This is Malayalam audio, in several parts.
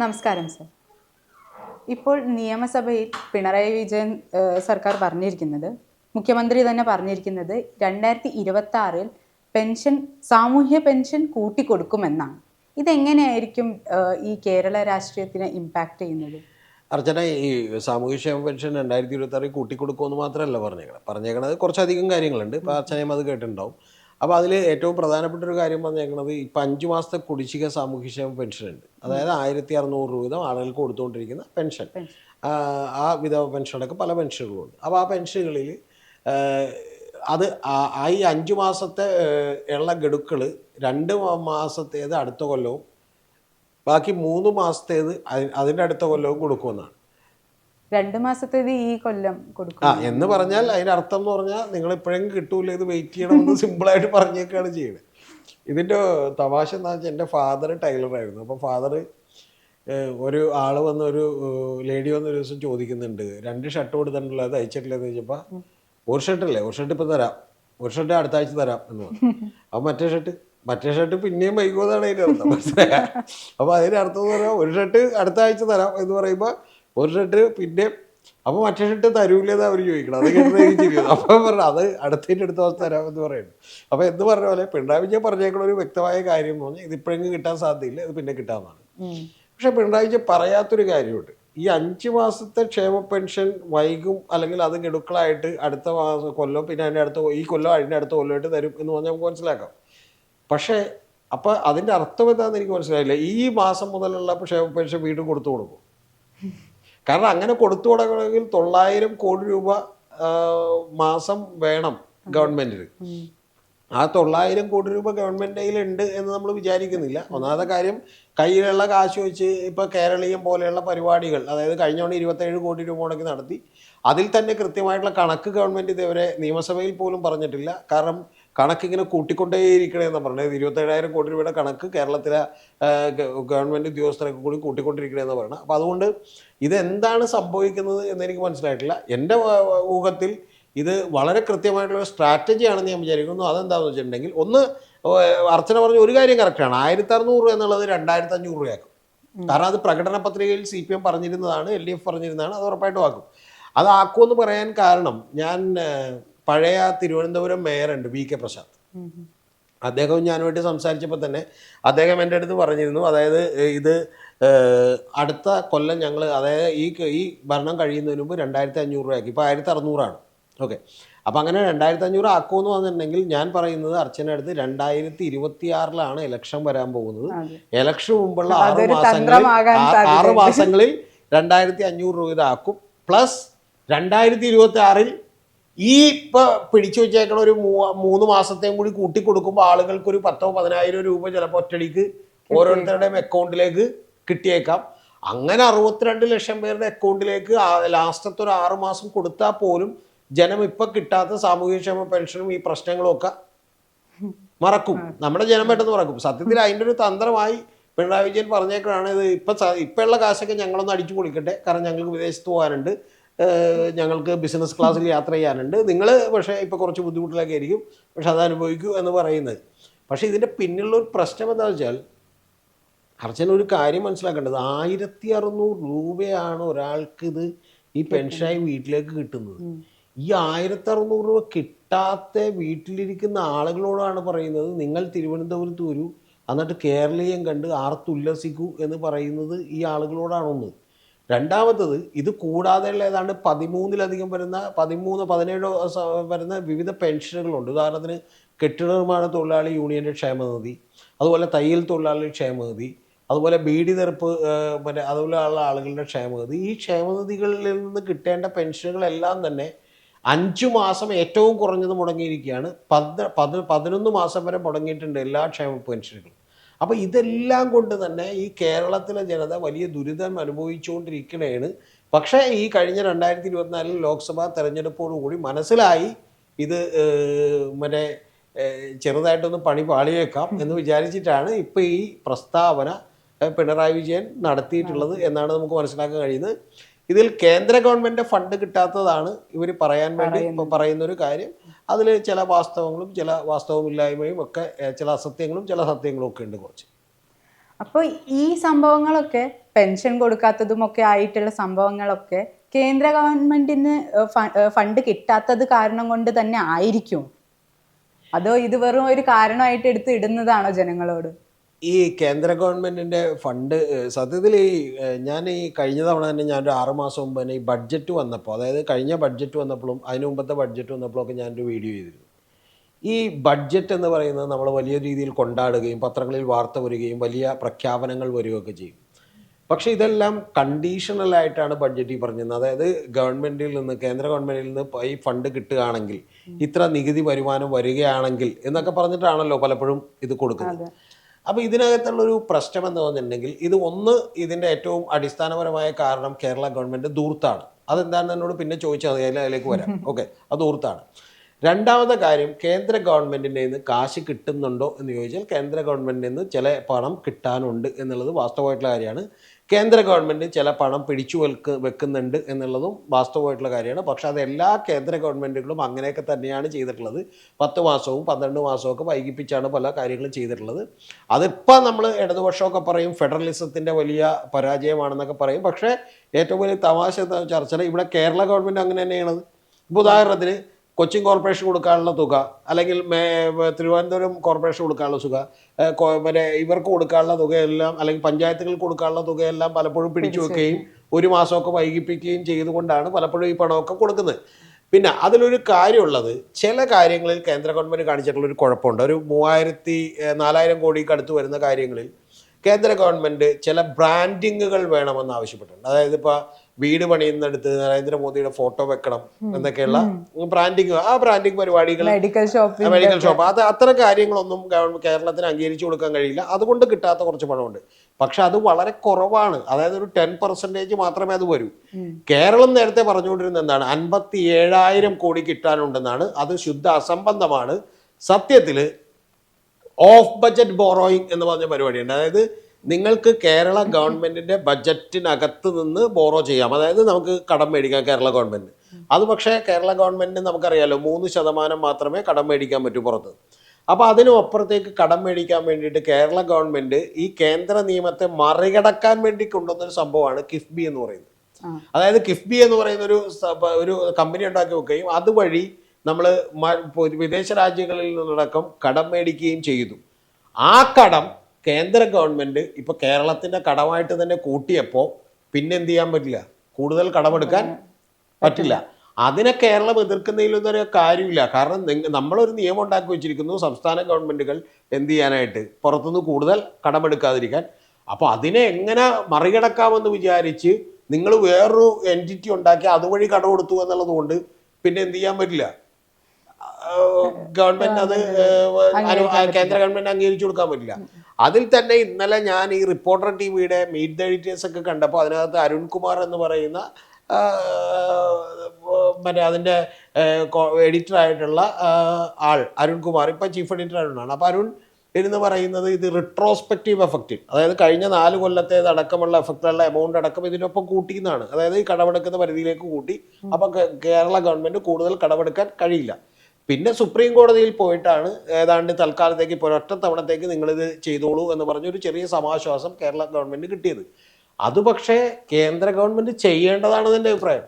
നമസ്കാരം സർ. ഇപ്പോൾ നിയമസഭയിൽ പിണറായി വിജയൻ സർക്കാർ പറഞ്ഞിരിക്കുന്നത് മുഖ്യമന്ത്രി തന്നെ പറഞ്ഞിരിക്കുന്നത് രണ്ടായിരത്തി ഇരുപത്തി ആറിൽ പെൻഷൻ സാമൂഹ്യ പെൻഷൻ കൂട്ടിക്കൊടുക്കുമെന്നാണ്. ഇതെങ്ങനെയായിരിക്കും ഈ കേരള രാഷ്ട്രീയത്തിന് ഇമ്പാക്റ്റ് ചെയ്യുന്നത്? അർച്ചന ഈ സാമൂഹ്യക്ഷേമ പെൻഷൻ രണ്ടായിരത്തി ഇരുപത്തി ആറിൽ കൂട്ടിക്കൊടുക്കുമെന്ന് മാത്രമല്ല പറഞ്ഞേക്കണത്. പറഞ്ഞേക്കണത് കുറച്ചധികം കാര്യങ്ങളുണ്ട്. ഇപ്പോൾ അർച്ചനയും അത് കേട്ടിട്ടുണ്ടാവും. അപ്പോൾ അതിൽ ഏറ്റവും പ്രധാനപ്പെട്ട ഒരു കാര്യം പറഞ്ഞേക്കണത് ഇപ്പം അഞ്ച് മാസത്തെ കുടിശ്ശിക സാമൂഹ്യക്ഷേമ പെൻഷൻ ഉണ്ട് അതായത് ആയിരത്തി അറുന്നൂറ് രൂപ വീതം ആളുകൾക്ക് കൊടുത്തുകൊണ്ടിരിക്കുന്ന പെൻഷൻ. ആ, വിധവ പെൻഷനടക്കം പല പെൻഷനുകളുണ്ട്. അപ്പോൾ ആ പെൻഷനുകളിൽ അത് ആ- ഈ അഞ്ച് മാസത്തെ ഉള്ള ഗഡുക്കൾ രണ്ട് മാസത്തേത് അടുത്ത കൊല്ലവും ബാക്കി മൂന്ന് മാസത്തേത് അതി- അതിന്റെ അടുത്ത കൊല്ലവും കൊടുക്കുമെന്നാണ്. രണ്ട് മാസത്തേത് ഈ കൊല്ലം ആ കൊടുക്കും എന്ന് പറഞ്ഞാൽ അതിന്റെ അർത്ഥം എന്ന് പറഞ്ഞാൽ നിങ്ങൾ ഇപ്പോഴെങ്കിലും കിട്ടൂല ഇത് വെയിറ്റ് ചെയ്യണമെന്ന് സിമ്പിളായിട്ട് പറഞ്ഞേക്കാണ് ചെയ്യുന്നത് ഇതിന്റെ തമാശ എന്താ വെച്ചാൽ എന്റെ ഫാദർ ടൈലറായിരുന്നു അപ്പോൾ ഫാദർ ഒരു ആൾ വന്ന് ഒരു ലേഡി വന്ന് ഒരു ദിവസം ചോദിക്കുന്നുണ്ട്. രണ്ട് ഷർട്ട് കൊടുത്തിട്ടുണ്ടല്ലോ അത് അയച്ചിട്ടില്ലെന്ന് ചോദിച്ചപ്പോൾ ഒരു ഷർട്ട് അല്ലേ? ഒരു ഷർട്ട് ഇപ്പം തരാം. ഒരു ഷർട്ട് അടുത്ത ആഴ്ച തരാം. എന്ന് പറഞ്ഞു. അപ്പം മറ്റേ ഷർട്ട് മറ്റേ ഷർട്ട് പിന്നെയും വൈകുമെന്നാണ് അതിന്റെ അർത്ഥം. മനസ്സിലായ? അപ്പോൾ അതിന്റെ അർത്ഥം എന്ന് പറഞ്ഞാൽ ഒരു ഷർട്ട് അടുത്ത ആഴ്ച തരാം എന്ന് പറയുമ്പോൾ ഒരു ഷർട്ട് പിന്നെ അപ്പൊ മറ്റേ ഷർട്ട് തരൂലെന്ന് അവർ ചോദിക്കണം അത് കേട്ടത് അപ്പം പറഞ്ഞു അത് അടുത്തതിന്റെ അടുത്ത അവസ്ഥ തരാം എന്ന് പറയുന്നു. അപ്പോൾ എന്ന് പറഞ്ഞ പോലെ പിണറായി വിജയൻ പറഞ്ഞേക്കുന്ന ഒരു വ്യക്തമായ കാര്യം എന്ന് പറഞ്ഞാൽ ഇത് ഇപ്പോഴെങ്കിലും കിട്ടാൻ സാധ്യതയില്ല ഇത് പിന്നെ കിട്ടാമെന്നാണ്. പക്ഷെ പിണറായി വിജയൻ പറയാത്തൊരു കാര്യമുണ്ട്. ഈ അഞ്ച് മാസത്തെ ക്ഷേമ പെൻഷൻ വൈകും അല്ലെങ്കിൽ അത് ഗഡുക്കളായിട്ട് അടുത്ത മാസം കൊല്ലം പിന്നെ അതിന്റെ അടുത്ത ഈ കൊല്ലം അതിന്റെ അടുത്ത കൊല്ലമായിട്ട് തരും എന്ന് പറഞ്ഞാൽ നമുക്ക് മനസ്സിലാക്കാം. പക്ഷേ അപ്പോൾ അതിന്റെ അർത്ഥം എന്താണെന്ന് എനിക്ക് മനസ്സിലായില്ല. ഈ മാസം മുതലുള്ള ക്ഷേമ പെൻഷൻ വീണ്ടും കൊടുത്തു കൊടുക്കും. കാരണം അങ്ങനെ കൊടുത്തു തുടങ്ങണമെങ്കിൽ തൊള്ളായിരം കോടി രൂപ മാസം വേണം ഗവൺമെന്റിന് ആ തൊള്ളായിരം കോടി രൂപ ഗവൺമെന്റ് കയ്യിലുണ്ട് എന്ന് നമ്മൾ വിചാരിക്കുന്നില്ല. ഒന്നാമത്തെ കാര്യം കയ്യിലുള്ള കാശ് വെച്ച് ഇപ്പോൾ കേരളീയം പോലെയുള്ള പരിപാടികൾ അതായത് കഴിഞ്ഞ തവണ ഇരുപത്തേഴ് കോടി രൂപ മുടക്കി നടത്തി അതിൽ തന്നെ കൃത്യമായിട്ടുള്ള കണക്ക് ഗവൺമെന്റ് ഇതുവരെ നിയമസഭയിൽ പോലും പറഞ്ഞിട്ടില്ല. കാരണം കണക്ക് ഇങ്ങനെ കൂട്ടിക്കൊണ്ടേയിരിക്കണേന്ന് പറഞ്ഞത്. ഇരുപത്തേഴായിരം കോടി രൂപയുടെ കണക്ക് കേരളത്തിലെ ഗവൺമെന്റ് ഉദ്യോഗസ്ഥരൊക്കെ കൂടി കൂട്ടിക്കൊണ്ടിരിക്കണേന്ന് പറയണം. അപ്പോൾ അതുകൊണ്ട് ഇതെന്താണ് സംഭവിക്കുന്നത് എന്നെനിക്ക് മനസ്സിലായിട്ടില്ല. എന്റെ ഊഹത്തിൽ ഇത് വളരെ കൃത്യമായിട്ടുള്ള സ്ട്രാറ്റജിയാണെന്ന് ഞാൻ വിചാരിക്കുന്നു. അതെന്താണെന്ന് വെച്ചിട്ടുണ്ടെങ്കിൽ ഒന്ന് അർച്ചന പറഞ്ഞ ഒരു കാര്യം കറക്റ്റാണ്. ആയിരത്തി അറുന്നൂറ് രൂപ എന്നുള്ളത് രണ്ടായിരത്തി അഞ്ഞൂറ് രൂപയാക്കും കാരണം അത് പ്രകടന പത്രികയിൽ സി പി എം പറഞ്ഞിരുന്നതാണ് എൽ ഡി എഫ് പറഞ്ഞിരുന്നതാണ് അത് ഉറപ്പായിട്ടും ആക്കും. അതാക്കുമെന്ന് പറയാൻ കാരണം ഞാൻ പഴയ തിരുവനന്തപുരം മേയറുണ്ട് വി കെ ഉം. അദ്ദേഹവും ഞാനുമായിട്ട് സംസാരിച്ചപ്പോൾ തന്നെ അദ്ദേഹം എന്റെ അടുത്ത് പറഞ്ഞിരുന്നു. അതായത് ഇത് അടുത്ത കൊല്ലം ഞങ്ങൾ അതായത് ഈ ഈ ഭരണം കഴിയുന്നതിന് മുമ്പ് രണ്ടായിരത്തി അഞ്ഞൂറ് രൂപയാക്കി. ഇപ്പോൾ ആയിരത്തി അറുന്നൂറാണ് ഓക്കെ. അപ്പം അങ്ങനെ രണ്ടായിരത്തി അഞ്ഞൂറ് ആക്കുമെന്ന് പറഞ്ഞിട്ടുണ്ടെങ്കിൽ ഞാൻ പറയുന്നത് അർച്ചന അടുത്ത് രണ്ടായിരത്തി ഇരുപത്തി ആറിലാണ് ഇലക്ഷൻ വരാൻ പോകുന്നത്. ഇലക്ഷൻ മുമ്പുള്ള ആറ് മാസങ്ങളിൽ ആറ് മാസങ്ങളിൽ രണ്ടായിരത്തി അഞ്ഞൂറ് രൂപ ഇതാക്കും. പ്ലസ് രണ്ടായിരത്തി ഇരുപത്തി ആറിൽ ഈ ഇപ്പോൾ പിടിച്ചു വെച്ചേക്കണ ഒരു മൂ മൂന്ന് മാസത്തെയും കൂടി കൂട്ടി കൊടുക്കുമ്പോൾ ആളുകൾക്ക് ഒരു പത്തോ പതിനായിരം രൂപ ചിലപ്പോൾ ഒറ്റടിക്ക് ഓരോരുത്തരുടെയും അക്കൗണ്ടിലേക്ക് കിട്ടിയേക്കാം. അങ്ങനെ അറുപത്തിരണ്ട് ലക്ഷം പേരുടെ അക്കൗണ്ടിലേക്ക് ലാസ്റ്റത്തെ ഒരു ആറു മാസം കൊടുത്താൽ പോലും ജനം ഇപ്പം കിട്ടാത്ത സാമൂഹ്യക്ഷേമ പെൻഷനും ഈ പ്രശ്നങ്ങളും ഒക്കെ മറക്കും നമ്മുടെ ജനം പെട്ടെന്ന് മറക്കും. സത്യത്തിൽ അതിന്റെ ഒരു തന്ത്രമായി പിണറായി വിജയൻ പറഞ്ഞേക്കാണ് ഇത്. ഇപ്പം ഇപ്പോഴുള്ള കാശൊക്കെ ഞങ്ങളൊന്ന് അടിച്ചു പൊളിക്കട്ടെ. കാരണം ഞങ്ങൾക്ക് വിദേശത്ത് പോകാനുണ്ട്. ഞങ്ങൾക്ക് ബിസിനസ് ക്ലാസ്സിൽ യാത്ര ചെയ്യാനുണ്ട്. നിങ്ങൾ പക്ഷേ ഇപ്പോൾ കുറച്ച് ബുദ്ധിമുട്ടിലൊക്കെ ആയിരിക്കും. പക്ഷെ അത് അനുഭവിക്കൂ എന്ന് പറയുന്നത്. പക്ഷേ ഇതിന്റെ പിന്നിലുള്ള ഒരു പ്രശ്നം എന്താണെന്ന് വെച്ചാൽ അർച്ചന ഒരു കാര്യം മനസ്സിലാക്കേണ്ടത്. ആയിരത്തി അറുന്നൂറ് രൂപയാണ് ഒരാൾക്ക് ഇത് ഈ പെൻഷനായി വീട്ടിലേക്ക് കിട്ടുന്നത്. ഈ ആയിരത്തി അറുന്നൂറ് രൂപ കിട്ടാത്ത വീട്ടിലിരിക്കുന്ന ആളുകളോടാണ് പറയുന്നത് നിങ്ങൾ തിരുവനന്തപുരത്ത് വരൂ. എന്നിട്ട് കേരളീയം കണ്ട് ആർത്തുല്ലസിക്കൂ എന്ന് പറയുന്നത് ഈ ആളുകളോടാണൊന്ന്. രണ്ടാമത്തത് ഇത് കൂടാതെയുള്ള ഏതാണ്ട് പതിമൂന്നിലധികം വരുന്ന പതിമൂന്ന് പതിനേഴോ വരുന്ന വിവിധ പെൻഷനുകളുണ്ട്. ഉദാഹരണത്തിന് കെട്ടിട നിർമ്മാണ തൊഴിലാളി യൂണിയന്റെ ക്ഷേമനിധി അതുപോലെ തയ്യൽ തൊഴിലാളി ക്ഷേമനിധി അതുപോലെ ബീഡി തെറുപ്പ് നിരപ്പ് മറ്റേ അതുപോലെയുള്ള ആളുകളുടെ ക്ഷേമനിധി. ഈ ക്ഷേമനിധികളിൽ നിന്ന് കിട്ടേണ്ട പെൻഷനുകളെല്ലാം തന്നെ അഞ്ചു മാസം ഏറ്റവും കുറഞ്ഞത് മുടങ്ങിയിരിക്കുകയാണ്. പതി പതിനൊന്ന് മാസം വരെ മുടങ്ങിയിട്ടുണ്ട് എല്ലാ ക്ഷേമ പെൻഷനുകളും. അപ്പോൾ ഇതെല്ലാം കൊണ്ട് തന്നെ ഈ കേരളത്തിലെ ജനത വലിയ ദുരിതം അനുഭവിച്ചുകൊണ്ടിരിക്കുകയാണ് പക്ഷേ ഈ കഴിഞ്ഞ രണ്ടായിരത്തി ഇരുപത്തിനാലിൽ ലോക്സഭാ തെരഞ്ഞെടുപ്പോടുകൂടി മനസ്സിലായി ഇത് മറ്റേ ചെറുതായിട്ടൊന്ന് പണി പാളിയേക്കാം എന്ന് വിചാരിച്ചിട്ടാണ് ഇപ്പോൾ ഈ പ്രസ്താവന പിണറായി വിജയൻ നടത്തിയിട്ടുള്ളത് എന്നാണ് നമുക്ക് മനസ്സിലാക്കാൻ കഴിയുന്നത്. ഇതിൽ കേന്ദ്ര ഗവൺമെന്റ് ഫണ്ട് കിട്ടാത്തതാണ് ഇവർ പറയാൻ വേണ്ടി ഇപ്പൊ പറയുന്ന ഒരു കാര്യം. അതിൽ ചില വാസ്തവങ്ങളും ചില വാസ്തവമില്ലായ്മയും ഒക്കെ ചില അസത്യങ്ങളും ചില സത്യങ്ങളും ഒക്കെ ഉണ്ട് കുറച്ച് അപ്പോൾ ഈ സംഭവങ്ങളൊക്കെ പെൻഷൻ കൊടുക്കാത്തതും ഒക്കെ ആയിട്ടുള്ള സംഭവങ്ങളൊക്കെ കേന്ദ്ര ഗവൺമെന്റിന് ഫണ്ട് കിട്ടാത്തത് കാരണം കൊണ്ട് തന്നെ ആയിരിക്കും. അതോ ഇത് വെറും ഒരു കാരണമായിട്ട് എടുത്ത് ഇടുന്നതാണോ ജനങ്ങളോട്? ഈ കേന്ദ്ര ഗവൺമെന്റിന്റെ ഫണ്ട് സത്യത്തിൽ ഈ ഞാൻ ഈ കഴിഞ്ഞ തവണ തന്നെ ഞാനൊരു ആറുമാസം മാസം മുമ്പ് തന്നെ ഈ ബഡ്ജറ്റ് വന്നപ്പോൾ അതായത് കഴിഞ്ഞ ബഡ്ജറ്റ് വന്നപ്പോഴും അതിന് മുമ്പത്തെ ബഡ്ജറ്റ് വന്നപ്പോഴും ഒക്കെ ഞാനൊരു വീഡിയോ ചെയ്തിരുന്നു. ഈ ബഡ്ജറ്റ് എന്ന് പറയുന്നത് നമ്മൾ വലിയ രീതിയിൽ കൊണ്ടാടുകയും പത്രങ്ങളിൽ വാർത്ത വരികയും വലിയ പ്രഖ്യാപനങ്ങൾ വരികയൊക്കെ ചെയ്യും. പക്ഷേ ഇതെല്ലാം കണ്ടീഷണലായിട്ടാണ് ബഡ്ജറ്റ് ഈ പറഞ്ഞത് അതായത് ഗവൺമെന്റിൽ നിന്ന് കേന്ദ്ര ഗവൺമെന്റിൽ നിന്ന് ഈ ഫണ്ട് കിട്ടുകയാണെങ്കിൽ ഇത്ര നികുതി വരുമാനം വരികയാണെങ്കിൽ എന്നൊക്കെ പറഞ്ഞിട്ടാണല്ലോ പലപ്പോഴും ഇത് കൊടുക്കുന്നത്. അപ്പോൾ ഇതിനകത്തുള്ളൊരു പ്രശ്നം എന്ന് പറഞ്ഞിട്ടുണ്ടെങ്കിൽ ഇത് ഒന്ന് ഇതിന്റെ ഏറ്റവും അടിസ്ഥാനപരമായ കാരണം കേരള ഗവൺമെന്റ് ദൂർത്താണ്. അതെന്താണെന്ന് എന്നോട് പിന്നെ ചോദിച്ചാൽ മതി അതിലേക്ക് വരാം. ഓക്കെ അത് ദൂർത്താണ്. രണ്ടാമത്തെ കാര്യം കേന്ദ്ര ഗവൺമെന്റിന്റെ നിന്ന് കാശ് കിട്ടുന്നുണ്ടോ എന്ന് ചോദിച്ചാൽ കേന്ദ്ര ഗവൺമെന്റിൽ നിന്ന് ചില പണം കിട്ടാനുണ്ട് എന്നുള്ളത് വാസ്തവമായിട്ടുള്ള കാര്യമാണ്. കേന്ദ്ര ഗവൺമെന്റ് ചില പണം പിടിച്ചു വെക്ക് വെക്കുന്നുണ്ട് എന്നുള്ളതും വാസ്തവമായിട്ടുള്ള കാര്യമാണ്. പക്ഷേ അത് എല്ലാ കേന്ദ്ര ഗവൺമെന്റുകളും അങ്ങനെയൊക്കെ തന്നെയാണ് ചെയ്തിട്ടുള്ളത്. പത്ത് മാസവും പന്ത്രണ്ട് മാസവും ഒക്കെ വൈകിപ്പിച്ചാണ് പല കാര്യങ്ങളും ചെയ്തിട്ടുള്ളത്. അതിപ്പോൾ നമ്മൾ ഇടതുപക്ഷമൊക്കെ പറയും ഫെഡറലിസത്തിന്റെ വലിയ പരാജയമാണെന്നൊക്കെ പറയും. പക്ഷേ ഏറ്റവും വലിയ തമാശ ചർച്ചയിൽ ഇവിടെ കേരള ഗവൺമെന്റ് അങ്ങനെ തന്നെയാണ് ഇപ്പോൾ ഉദാഹരണത്തിന് കൊച്ചിൻ കോർപ്പറേഷൻ കൊടുക്കാനുള്ള തുക അല്ലെങ്കിൽ തിരുവനന്തപുരം കോർപ്പറേഷൻ കൊടുക്കാനുള്ള തുക പിന്നെ മറ്റേ ഇവർക്ക് കൊടുക്കാനുള്ള തുകയെല്ലാം അല്ലെങ്കിൽ പഞ്ചായത്തുകൾക്ക് കൊടുക്കാനുള്ള തുകയെല്ലാം പലപ്പോഴും പിടിച്ചു വെക്കുകയും ഒരു മാസമൊക്കെ വൈകിപ്പിക്കുകയും ചെയ്തുകൊണ്ടാണ് പലപ്പോഴും ഈ പണമൊക്കെ കൊടുക്കുന്നത്. പിന്നെ അതിലൊരു കാര്യമുള്ളത് ചില കാര്യങ്ങളിൽ കേന്ദ്ര ഗവൺമെന്റ് കാണിച്ചിട്ടുള്ള ഒരു കുഴപ്പമുണ്ട്. ഒരു മൂവായിരത്തി നാലായിരം കോടിക്ക് അടുത്ത് വരുന്ന കാര്യങ്ങളിൽ കേന്ദ്ര ഗവൺമെന്റ് ചില ബ്രാൻഡിങ്ങുകൾ വേണമെന്ന് ആവശ്യപ്പെട്ടിട്ടുണ്ട്. അതായത് ഇപ്പോൾ വീട് പണിയുന്നിടത്ത് നരേന്ദ്രമോദിയുടെ ഫോട്ടോ വെക്കണം എന്നൊക്കെയുള്ള ബ്രാൻഡിങ് ആ ബ്രാൻഡിങ് പരിപാടികൾ മെഡിക്കൽ ഷോപ്പ് മെഡിക്കൽ ഷോപ്പ് അത് അത്തരം കാര്യങ്ങളൊന്നും കേരളത്തിന് അംഗീകരിച്ചു കൊടുക്കാൻ കഴിയില്ല. അതുകൊണ്ട് കിട്ടാത്ത കുറച്ച് പണമുണ്ട്. പക്ഷെ അത് വളരെ കുറവാണ്. അതായത് ഒരു ടെൻ പെർസെന്റേജ് മാത്രമേ അത് വരൂ. കേരളം നേരത്തെ പറഞ്ഞുകൊണ്ടിരുന്ന എന്താണ്? അൻപത്തി ഏഴായിരം കോടി കിട്ടാനുണ്ടെന്നാണ്. അത് ശുദ്ധ അസംബന്ധമാണ്. സത്യത്തിൽ ഓഫ് ബജറ്റ് ബോറോയിങ് എന്ന് പറഞ്ഞ പരിപാടിയുണ്ട്. അതായത് നിങ്ങൾക്ക് കേരള ഗവൺമെന്റിന്റെ ബജറ്റിനകത്ത് നിന്ന് ബോറോ ചെയ്യാം. അതായത് നമുക്ക് കടം മേടിക്കാം കേരള ഗവൺമെന്റ് അത് പക്ഷേ കേരള ഗവൺമെന്റിന് നമുക്കറിയാലോ മൂന്ന് ശതമാനം മാത്രമേ കടം മേടിക്കാൻ പറ്റൂ പുറത്ത്. അപ്പോൾ അതിനും അപ്പുറത്തേക്ക് കടം മേടിക്കാൻ വേണ്ടിയിട്ട് കേരള ഗവൺമെന്റ് ഈ കേന്ദ്ര നിയമത്തെ മറികടക്കാൻ വേണ്ടി കൊണ്ടുവന്നൊരു സംഭവമാണ് കിഫ്ബി എന്ന് പറയുന്നത്. അതായത് കിഫ്ബി എന്ന് പറയുന്ന ഒരു ഒരു കമ്പനി ഉണ്ടാക്കി വെക്കുകയും അതുവഴി നമ്മൾ വിദേശ രാജ്യങ്ങളിൽ നിന്നടക്കം കടം മേടിക്കുകയും ചെയ്തു. ആ കടം കേന്ദ്ര ഗവൺമെന്റ് ഇപ്പൊ കേരളത്തിന്റെ കടമായിട്ട് തന്നെ കൂട്ടിയപ്പോൾ പിന്നെ എന്ത് ചെയ്യാൻ പറ്റില്ല? കൂടുതൽ കടമെടുക്കാൻ പറ്റില്ല. അതിനെ കേരളം എതിർക്കുന്നതിലൊന്നും ഒരു കാര്യമില്ല. കാരണം നമ്മളൊരു നിയമം ഉണ്ടാക്കി വെച്ചിരിക്കുന്നു. സംസ്ഥാന ഗവൺമെന്റുകൾ എന്ത് ചെയ്യാനായിട്ട്? പുറത്തുനിന്ന് കൂടുതൽ കടമെടുക്കാതിരിക്കാൻ. അപ്പോൾ അതിനെ എങ്ങനെ മറികടക്കാമെന്ന് വിചാരിച്ച് നിങ്ങൾ വേറൊരു എന്റിറ്റി ഉണ്ടാക്കി അതുവഴി കടം കൊടുത്തു എന്നുള്ളത് കൊണ്ട് പിന്നെ എന്ത് ചെയ്യാൻ പറ്റില്ല? ഗവൺമെന്റ് അത് കേന്ദ്ര ഗവൺമെന്റ് അംഗീകരിച്ചു കൊടുക്കാൻ പറ്റില്ല. അതിൽ തന്നെ ഇന്നലെ ഞാൻ ഈ റിപ്പോർട്ടർ ടി വിയുടെ മീറ്റ് ദ എഡിറ്റേഴ്സ് ഒക്കെ കണ്ടപ്പോൾ അതിനകത്ത് അരുൺകുമാർ എന്ന് പറയുന്ന മറ്റേ അതിന്റെ എഡിറ്റർ ആയിട്ടുള്ള ആൾ അരുൺകുമാർ ഇപ്പം ചീഫ് എഡിറ്റർ അരുണാണ്. അപ്പോൾ അരുൺ എന്ന് പറയുന്നത് ഇത് റിട്രോസ്പെക്റ്റീവ് എഫക്റ്റ് അതായത് കഴിഞ്ഞ നാല് കൊല്ലത്തേത് അടക്കമുള്ള എഫക്റ്റുള്ള എമൗണ്ട് അടക്കം ഇതിനൊപ്പം കൂട്ടി എന്നാണ് അതായത് ഈ കടമെടുക്കുന്ന പരിധിയിലേക്ക് കൂട്ടി. അപ്പം കേരള ഗവൺമെന്റ് കൂടുതൽ കടമെടുക്കാൻ കഴിയില്ല. പിന്നെ സുപ്രീം കോടതിയിൽ പോയിട്ടാണ് ഏതാണ്ട് തൽക്കാലത്തേക്ക് ഇപ്പോൾ ഒറ്റ തവണത്തേക്ക് നിങ്ങളിത് ചെയ്തോളൂ എന്ന് പറഞ്ഞൊരു ചെറിയ സമാശ്വാസം കേരള ഗവൺമെന്റ് കിട്ടിയത്. അത് പക്ഷേ കേന്ദ്ര ഗവൺമെന്റ് ചെയ്യേണ്ടതാണെന്ന് എന്റെ അഭിപ്രായം.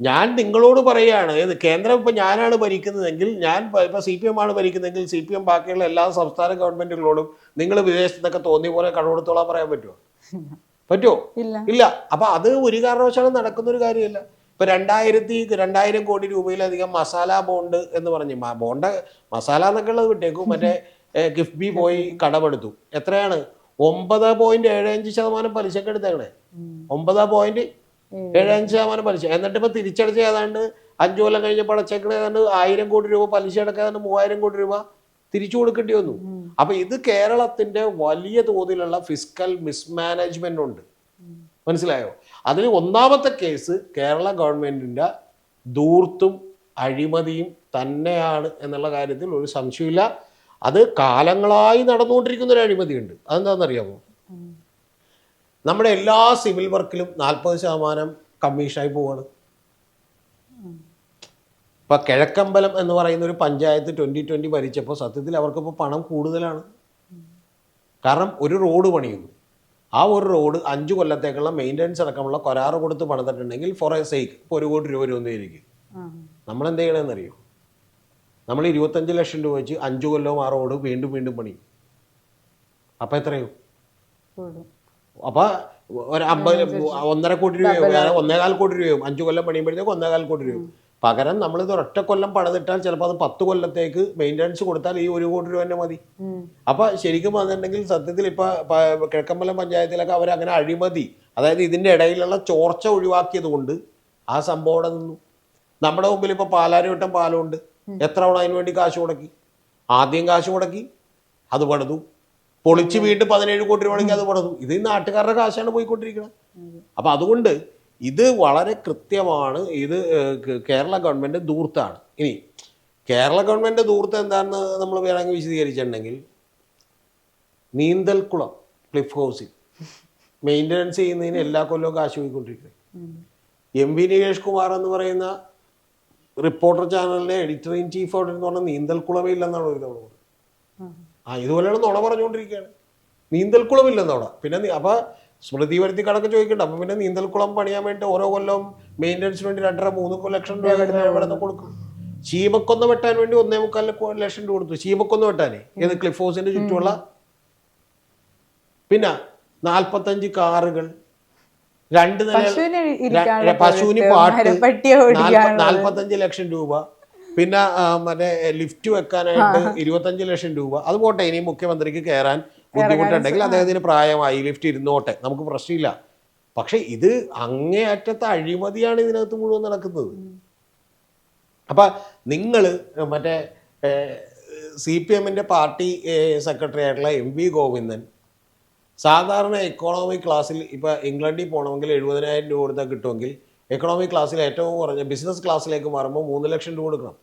ഞാൻ നിങ്ങളോട് പറയുകയാണ് ഏത് കേന്ദ്രം ഇപ്പം ഞാനാണ് ഭരിക്കുന്നതെങ്കിൽ ഞാൻ പ- ഇപ്പം സി പി എം ആണ് ഭരിക്കുന്നതെങ്കിൽ സി പി എം ബാക്കിയുള്ള എല്ലാ സംസ്ഥാന ഗവൺമെന്റുകളോടും നിങ്ങൾ വിദേശത്തൊക്കെ തോന്നിയ പോലെ കടമെടുത്തോളാൻ പറയാൻ പറ്റുമോ? പറ്റുമോ? ഇല്ല. ഇല്ല. അപ്പൊ അത് ഒരു കാരണവശാലും നടക്കുന്ന ഒരു കാര്യമല്ല. ഇപ്പൊ രണ്ടായിരത്തി രണ്ടായിരം കോടി രൂപയിലധികം മസാല ബോണ്ട് എന്ന് പറഞ്ഞു. ബോണ്ട മസാല എന്നൊക്കെ ഉള്ളത് വിട്ടേക്കും. മറ്റേ കിഫ്ബി പോയി കടമെടുത്തു. എത്രയാണ്? ഒമ്പത് പോയിന്റ് ഏഴ് അഞ്ച് ശതമാനം പലിശക്ക് എടുത്തേക്കണേ. ഒമ്പത് പോയിന്റ് ഏഴ് അഞ്ച് ശതമാനം പലിശ. എന്നിട്ട് ഇപ്പൊ തിരിച്ചടച്ച ഏതാണ്ട് അഞ്ചു കൊല്ലം കഴിഞ്ഞപ്പോൾ അടച്ചേക്കണ ഏതാണ്ട് ആയിരം കോടി രൂപ പലിശ അടക്കം ഏതാണ്ട് മൂവായിരം കോടി രൂപ തിരിച്ചു കൊടുക്കേണ്ടി വന്നു. അപ്പൊ ഇത് കേരളത്തിന്റെ വലിയ തോതിലുള്ള ഫിസിക്കൽ മിസ്മാനേജ്മെന്റ് ഉണ്ട്. മനസ്സിലായോ? അതിൽ ഒന്നാമത്തെ കേസ് കേരള ഗവൺമെന്റിന്റെ ദൂർത്തും അഴിമതിയും തന്നെയാണ് എന്നുള്ള കാര്യത്തിൽ ഒരു സംശയമില്ല അത് കാലങ്ങളായി നടന്നുകൊണ്ടിരിക്കുന്ന ഒരു അഴിമതിയുണ്ട്. അതെന്താണെന്നറിയാമോ? നമ്മുടെ എല്ലാ സിവിൽ വർക്കിലും നാൽപ്പത് ശതമാനം കമ്മീഷനായി പോവാണ്. ഇപ്പൊ കിഴക്കമ്പലം എന്ന് പറയുന്ന ഒരു പഞ്ചായത്ത് ട്വന്റി ട്വന്റി ഭരിച്ചപ്പോൾ സത്യത്തിൽ അവർക്കിപ്പോൾ പണം കൂടുതലാണ്. കാരണം ഒരു റോഡ് പണിയുന്നു. ആ ഒരു റോഡ് അഞ്ചു കൊല്ലത്തേക്കുള്ള മെയിന്റനൻസ് അടക്കമുള്ള കരാറ് കൊടുത്ത് പണിതിട്ടുണ്ടെങ്കിൽ ഫോർ എ സേക്ക് ഇപ്പോൾ ഒരു കോടി രൂപ വരുന്നതായിരിക്കും ആ. നമ്മൾ എന്ത് ചെയ്യണമെന്നറിയോ നമ്മൾ ഇരുപത്തഞ്ച് ലക്ഷം രൂപ വെച്ച് അഞ്ച് കൊല്ലവും ആ റോഡ് വീണ്ടും വീണ്ടും പണി അപ്പം എത്രയോ? അപ്പോൾ അപ്പൊ ഒരു അമ്പത് ഒന്നര കോടി രൂപയോ ഒന്നേകാൽ കോടി രൂപയോ അഞ്ച് കൊല്ലം പണിയുമ്പോഴത്തേക്ക് ഒന്നേകാൽ കോടി രൂപ പകരം നമ്മൾ ഇത് ഒറ്റ കൊല്ലം പണിതിട്ടാൽ ചിലപ്പോൾ അത് പത്ത് കൊല്ലത്തേക്ക് മെയിന്റനൻസ് കൊടുത്താൽ ഈ ഒരു കോടി രൂപ തന്നെ മതി. അപ്പൊ ശരിക്കും വന്നിട്ടുണ്ടെങ്കിൽ സത്യത്തിൽ ഇപ്പൊ കിഴക്കമ്പലം പഞ്ചായത്തിലൊക്കെ അവർ അങ്ങനെ അഴിമതി അതായത് ഇതിന്റെ ഇടയിലുള്ള ചോർച്ച ഒഴിവാക്കിയത് കൊണ്ട് ആ സംഭവം അവിടെ നിന്നു. നമ്മുടെ മുമ്പിൽ ഇപ്പൊ പാലാരിവട്ടം പാലമുണ്ട് എത്ര തവണ അതിന് വേണ്ടി കാശ് മുടക്കി? ആദ്യം കാശ് മുടക്കി അത് പണിതു. പൊളിച്ച് വീണ്ടും പതിനേഴ് കോടി രൂപ മുടക്കി അത് പണിതു. ഇത് നാട്ടുകാരുടെ കാശാണ് പോയിക്കൊണ്ടിരിക്കുന്നത് അപ്പൊ അതുകൊണ്ട് ഇത് വളരെ കൃത്യമാണ്. ഇത് കേരള ഗവൺമെന്റ് ദൂർത്താണ് ഇനി കേരള ഗവൺമെന്റ് ദൂർത്ത് എന്താണെന്ന് നമ്മൾ വേണമെങ്കിൽ വിശദീകരിച്ചിട്ടുണ്ടെങ്കിൽ നീന്തൽക്കുളം ക്ലിഫ് ഹൗസിൽ മെയിന്റനൻസ് ചെയ്യുന്നതിന് എല്ലാ കൊല്ലവും കാശ് പോയിക്കൊണ്ടിരിക്കുന്നത്. എം വി നികേഷ് കുമാർ എന്ന് പറയുന്ന റിപ്പോർട്ടർ ചാനലിലെ എഡിറ്റർ ഇൻ ചീഫ് എന്ന് പറഞ്ഞാൽ നീന്തൽക്കുളമേ ഇല്ലെന്നാണ് ഒരു തവണ ആ. ഇതുപോലെയാണ് നുണ പറഞ്ഞുകൊണ്ടിരിക്കുകയാണ്. നീന്തൽക്കുളമില്ലെന്നവിടെ പിന്നെ നീ- അപ്പൊ സ്മൃതി വരുത്തി കണക്ക് ചോദിക്കണ്ട. അപ്പൊ പിന്നെ നീന്തൽക്കുളം പണിയാൻ വേണ്ടി ഓരോ കൊല്ലം മെയിന്റനൻസിന് വേണ്ടി രണ്ടര മൂന്ന് ലക്ഷം രൂപ നിന്ന് കൊടുക്കും. ചീമക്കൊന്ന് വെട്ടാൻ വേണ്ടി ഒന്നേ മുക്കാൽ ലക്ഷം- രൂപ കൊടുത്തു. ചീമക്കൊന്ന് വെട്ടാനേ. ഏത് ക്ലിഫ് ഹൗസിന്റെ ചുറ്റുമുള്ള? പിന്നെ നാൽപ്പത്തഞ്ച് കാറുകൾ. രണ്ട് നില പശുവിന് പാട്ട്. നാൽപ്പത്തഞ്ച് ലക്ഷം രൂപ. പിന്നെ മറ്റേ ലിഫ്റ്റ് വെക്കാനായിട്ട് ഇരുപത്തഞ്ച് ലക്ഷം രൂപ. അത് പോട്ടെ ഇനി മുഖ്യമന്ത്രിക്ക് കയറാൻ ബുദ്ധിമുട്ടുണ്ടെങ്കിൽ അദ്ദേഹത്തിന് പ്രായമായി ലിഫ്റ്റ് ഇരുന്നോട്ടെ. നമുക്ക് പ്രശ്നമില്ല. പക്ഷെ ഇത് അങ്ങേയറ്റത്തെ അഴിമതിയാണ് ഇതിനകത്ത് മുഴുവൻ നടക്കുന്നത്. അപ്പൊ നിങ്ങൾ മറ്റേ സി പി എമ്മിന്റെ പാർട്ടി സെക്രട്ടറി ആയിട്ടുള്ള എം വി ഗോവിന്ദൻ സാധാരണ എക്കോണോമി ക്ലാസ്സിൽ ഇപ്പൊ ഇംഗ്ലണ്ടിൽ പോകണമെങ്കിൽ എഴുപതിനായിരം രൂപ കൊടുത്താൽ കിട്ടുമെങ്കിൽ എക്കണോമി ക്ലാസ്സിൽ ഏറ്റവും കുറഞ്ഞ ബിസിനസ് ക്ലാസ്സിലേക്ക് മാറുമ്പോൾ മൂന്ന് ലക്ഷം രൂപ കൊടുക്കണം.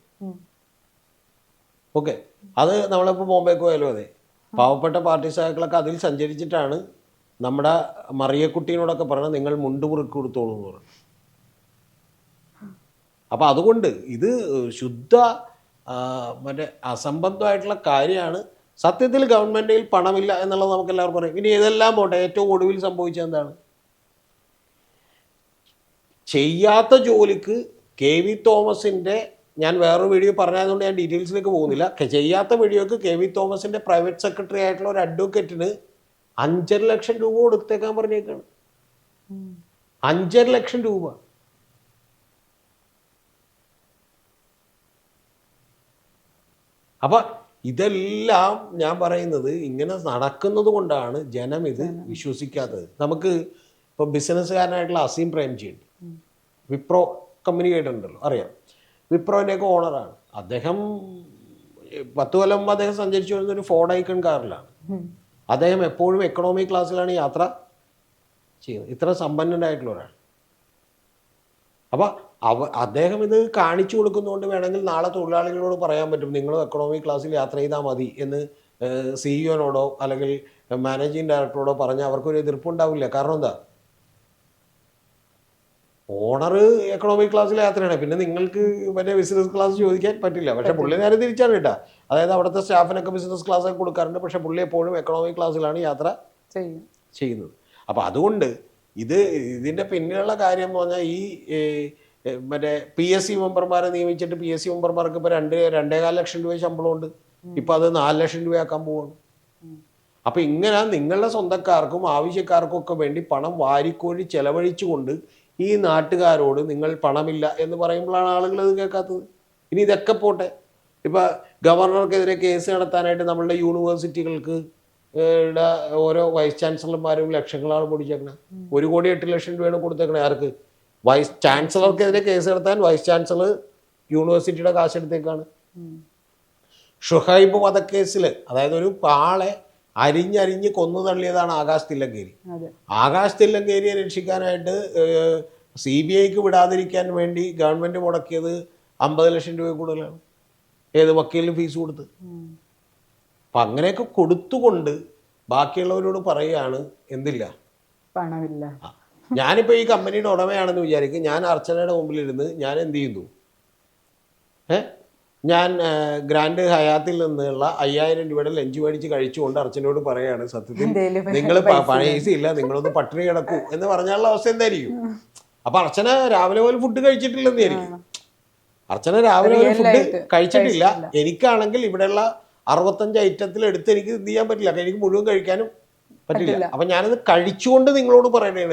ഓക്കെ. അത് നമ്മളിപ്പോൾ ബോംബെക്ക് പോയാലും അതെ. പാവപ്പെട്ട പാർട്ടി സഹാക്കളൊക്കെ അതിൽ സഞ്ചരിച്ചിട്ടാണ് നമ്മുടെ മറിയക്കുട്ടീനോടൊക്കെ പറഞ്ഞത് നിങ്ങൾ മുണ്ട് മുറുക്കി കൊടുത്തോളൂ എന്ന് പറഞ്ഞു അപ്പം അതുകൊണ്ട് ഇത് ശുദ്ധ മറ്റേ അസംബന്ധമായിട്ടുള്ള കാര്യമാണ്. സത്യത്തിൽ ഗവൺമെന്റിൽ പണമില്ല എന്നുള്ളത് നമുക്ക് എല്ലാവർക്കും അറിയാം. ഇനി ഇതെല്ലാം പോട്ടെ ഏറ്റവും ഒടുവിൽ സംഭവിച്ചത് എന്താണ്? ചെയ്യാത്ത ജോലിക്ക് കെ വി തോമസിന്റെ ഞാൻ വേറൊരു വീഡിയോ പറഞ്ഞതുകൊണ്ട് ഞാൻ ഡീറ്റെയിൽസിലേക്ക് പോകുന്നില്ല. ചെയ്യാത്ത വീഡിയോക്ക് കെ വി തോമസിന്റെ പ്രൈവറ്റ് സെക്രട്ടറി ആയിട്ടുള്ള ഒരു അഡ്വക്കേറ്റിന് അഞ്ചര ലക്ഷം രൂപ കൊടുത്തേക്കാൻ പറഞ്ഞേക്കാണ്. അഞ്ചര ലക്ഷം രൂപ. അപ്പൊ ഇതെല്ലാം ഞാൻ പറയുന്നത് ഇങ്ങനെ നടക്കുന്നത് കൊണ്ടാണ് ജനം ഇത് വിശ്വസിക്കാത്തത്. നമുക്ക് ഇപ്പൊ ബിസിനസ്സുകാരനായിട്ടുള്ള അസീം പ്രേംജി ഉണ്ട് വിപ്രോ കമ്പനി കേട്ടിട്ടുണ്ടല്ലോ അറിയാം. വിപ്രോന്റെയൊക്കെ ഓണറാണ്. അദ്ദേഹം പത്ത് കൊല്ലം മുമ്പ് അദ്ദേഹം സഞ്ചരിച്ചു വരുന്ന ഒരു ഫോർഡ് ഐക്കൺ കാറിലാണ്. അദ്ദേഹം എപ്പോഴും എക്കണോമി ക്ലാസ്സിലാണ് യാത്ര ചെയ്യുന്നത്. ഇത്ര സമ്പന്നനായിട്ടുള്ള ഒരാൾ. അപ്പോൾ അവ അദ്ദേഹം ഇത് കാണിച്ചു കൊടുക്കുന്നതുകൊണ്ട് വേണമെങ്കിൽ നാളെ തൊഴിലാളികളോട് പറയാൻ പറ്റും നിങ്ങൾ എക്കണോമി ക്ലാസ്സിൽ യാത്ര ചെയ്താൽ മതി എന്ന് സിഇഒനോടോ അല്ലെങ്കിൽ മാനേജിങ് ഡയറക്ടറോടോ പറഞ്ഞാൽ അവർക്കൊരു എതിർപ്പുണ്ടാവില്ല. കാരണം എന്താ? ഓണർ എക്കണോമിക് ക്ലാസ്സിൽ യാത്രയാണ്. പിന്നെ നിങ്ങൾക്ക് മറ്റേ ബിസിനസ് ക്ലാസ് ചോദിക്കാൻ പറ്റില്ല. പക്ഷെ പുള്ളി നേരെ തിരിച്ചാണ് കേട്ടോ അതായത് അവിടുത്തെ സ്റ്റാഫിനൊക്കെ ബിസിനസ് ക്ലാസ് ഒക്കെ കൊടുക്കാറുണ്ട്. പക്ഷെ പുള്ളി എപ്പോഴും എക്കണോമിക് ക്ലാസ്സിലാണ് യാത്ര ചെയ്യുന്നത്. അപ്പം അതുകൊണ്ട് ഇത് ഇതിന്റെ പിന്നിലുള്ള കാര്യം എന്ന് പറഞ്ഞാൽ ഈ മറ്റേ പി എസ് സി മെമ്പർമാരെ നിയമിച്ചിട്ട് പി എസ് സി മെമ്പർമാർക്ക് ഇപ്പോൾ രണ്ട് രണ്ടേകാൽ ലക്ഷം രൂപ ശമ്പളമുണ്ട്. ഇപ്പം അത് നാല് ലക്ഷം രൂപയാക്കാൻ പോവാണ്. അപ്പം ഇങ്ങനെ നിങ്ങളുടെ സ്വന്തക്കാർക്കും ആവശ്യക്കാർക്കും ഒക്കെ വേണ്ടി പണം വാരിക്കോഴി ചെലവഴിച്ചുകൊണ്ട് ഈ നാട്ടുകാരോട് നിങ്ങൾ പണമില്ല എന്ന് പറയുമ്പോഴാണ് ആളുകൾ ഇത് കേൾക്കാത്തത്. ഇനി ഇതൊക്കെ പോട്ടെ. ഇപ്പം ഗവർണർക്കെതിരെ കേസ് നടത്താനായിട്ട് നമ്മളുടെ യൂണിവേഴ്സിറ്റികൾക്ക് ഓരോ വൈസ് ചാൻസലർമാരും ലക്ഷങ്ങളാണ് പൊടിച്ചേക്കണത് ഒരു കോടി എട്ട് ലക്ഷം രൂപയാണ് കൊടുത്തേക്കണേ ആർക്ക്. വൈസ് ചാൻസലർക്കെതിരെ കേസ് നടത്താൻ വൈസ് ചാൻസലർ യൂണിവേഴ്സിറ്റിയുടെ കാശെടുത്തേക്കാണ്. ഷുഹൈബ് വധക്കേസിൽ അതായത് ഒരു പാളെ അരിഞ്ഞരിഞ്ഞ് കൊന്നു തള്ളിയതാണ് ആകാശ് തില്ലങ്കേരി. ആകാശ് തില്ലങ്കേരിയെ രക്ഷിക്കാനായിട്ട് സി ബി ഐക്ക് വിടാതിരിക്കാൻ വേണ്ടി ഗവൺമെന്റ് മുടക്കിയത് അമ്പത് ലക്ഷം രൂപ കൂടുതലാണ്. ഏത് വക്കീലിന് ഫീസ് കൊടുത്ത്. അപ്പം അങ്ങനെയൊക്കെ കൊടുത്തുകൊണ്ട് ബാക്കിയുള്ളവരോട് പറയുകയാണ് എന്തില്ല? പണമില്ല. ഞാനിപ്പോൾ ഞാനിപ്പോ ഈ കമ്പനിയുടെ ഉടമയാണെന്ന് വിചാരിക്കും. ഞാൻ അർച്ചനയുടെ മുമ്പിലിരുന്ന് ഞാൻ എന്ത് ചെയ്യുന്നു? ഏ ഞാൻ ഗ്രാൻഡ് ഹയാത്തിൽ നിന്നുള്ള അയ്യായിരം രൂപയുടെ ലഞ്ച് മേടിച്ച് കഴിച്ചുകൊണ്ട് അർച്ചനോട് പറയാണ് സത്യത്തിൽ നിങ്ങൾ പൈസ ഇല്ല നിങ്ങളൊന്ന് പട്ടിണി കിടക്കൂ എന്ന് പറഞ്ഞാലുള്ള അവസ്ഥ എന്തായിരിക്കും? അപ്പൊ അർച്ചന രാവിലെ പോലും ഫുഡ് കഴിച്ചിട്ടില്ലെന്നായിരിക്കും അർച്ചന രാവിലെ പോലും ഫുഡ് കഴിച്ചിട്ടില്ല. എനിക്കാണെങ്കിൽ ഇവിടെയുള്ള അറുപത്തഞ്ച് ഐറ്റത്തിൽ എടുത്ത് എനിക്ക് ഇത് ചെയ്യാൻ പറ്റില്ല. എനിക്ക് മുഴുവൻ കഴിക്കാനും പറ്റില്ല. അപ്പൊ ഞാനത് കഴിച്ചുകൊണ്ട് നിങ്ങളോട് പറയണേ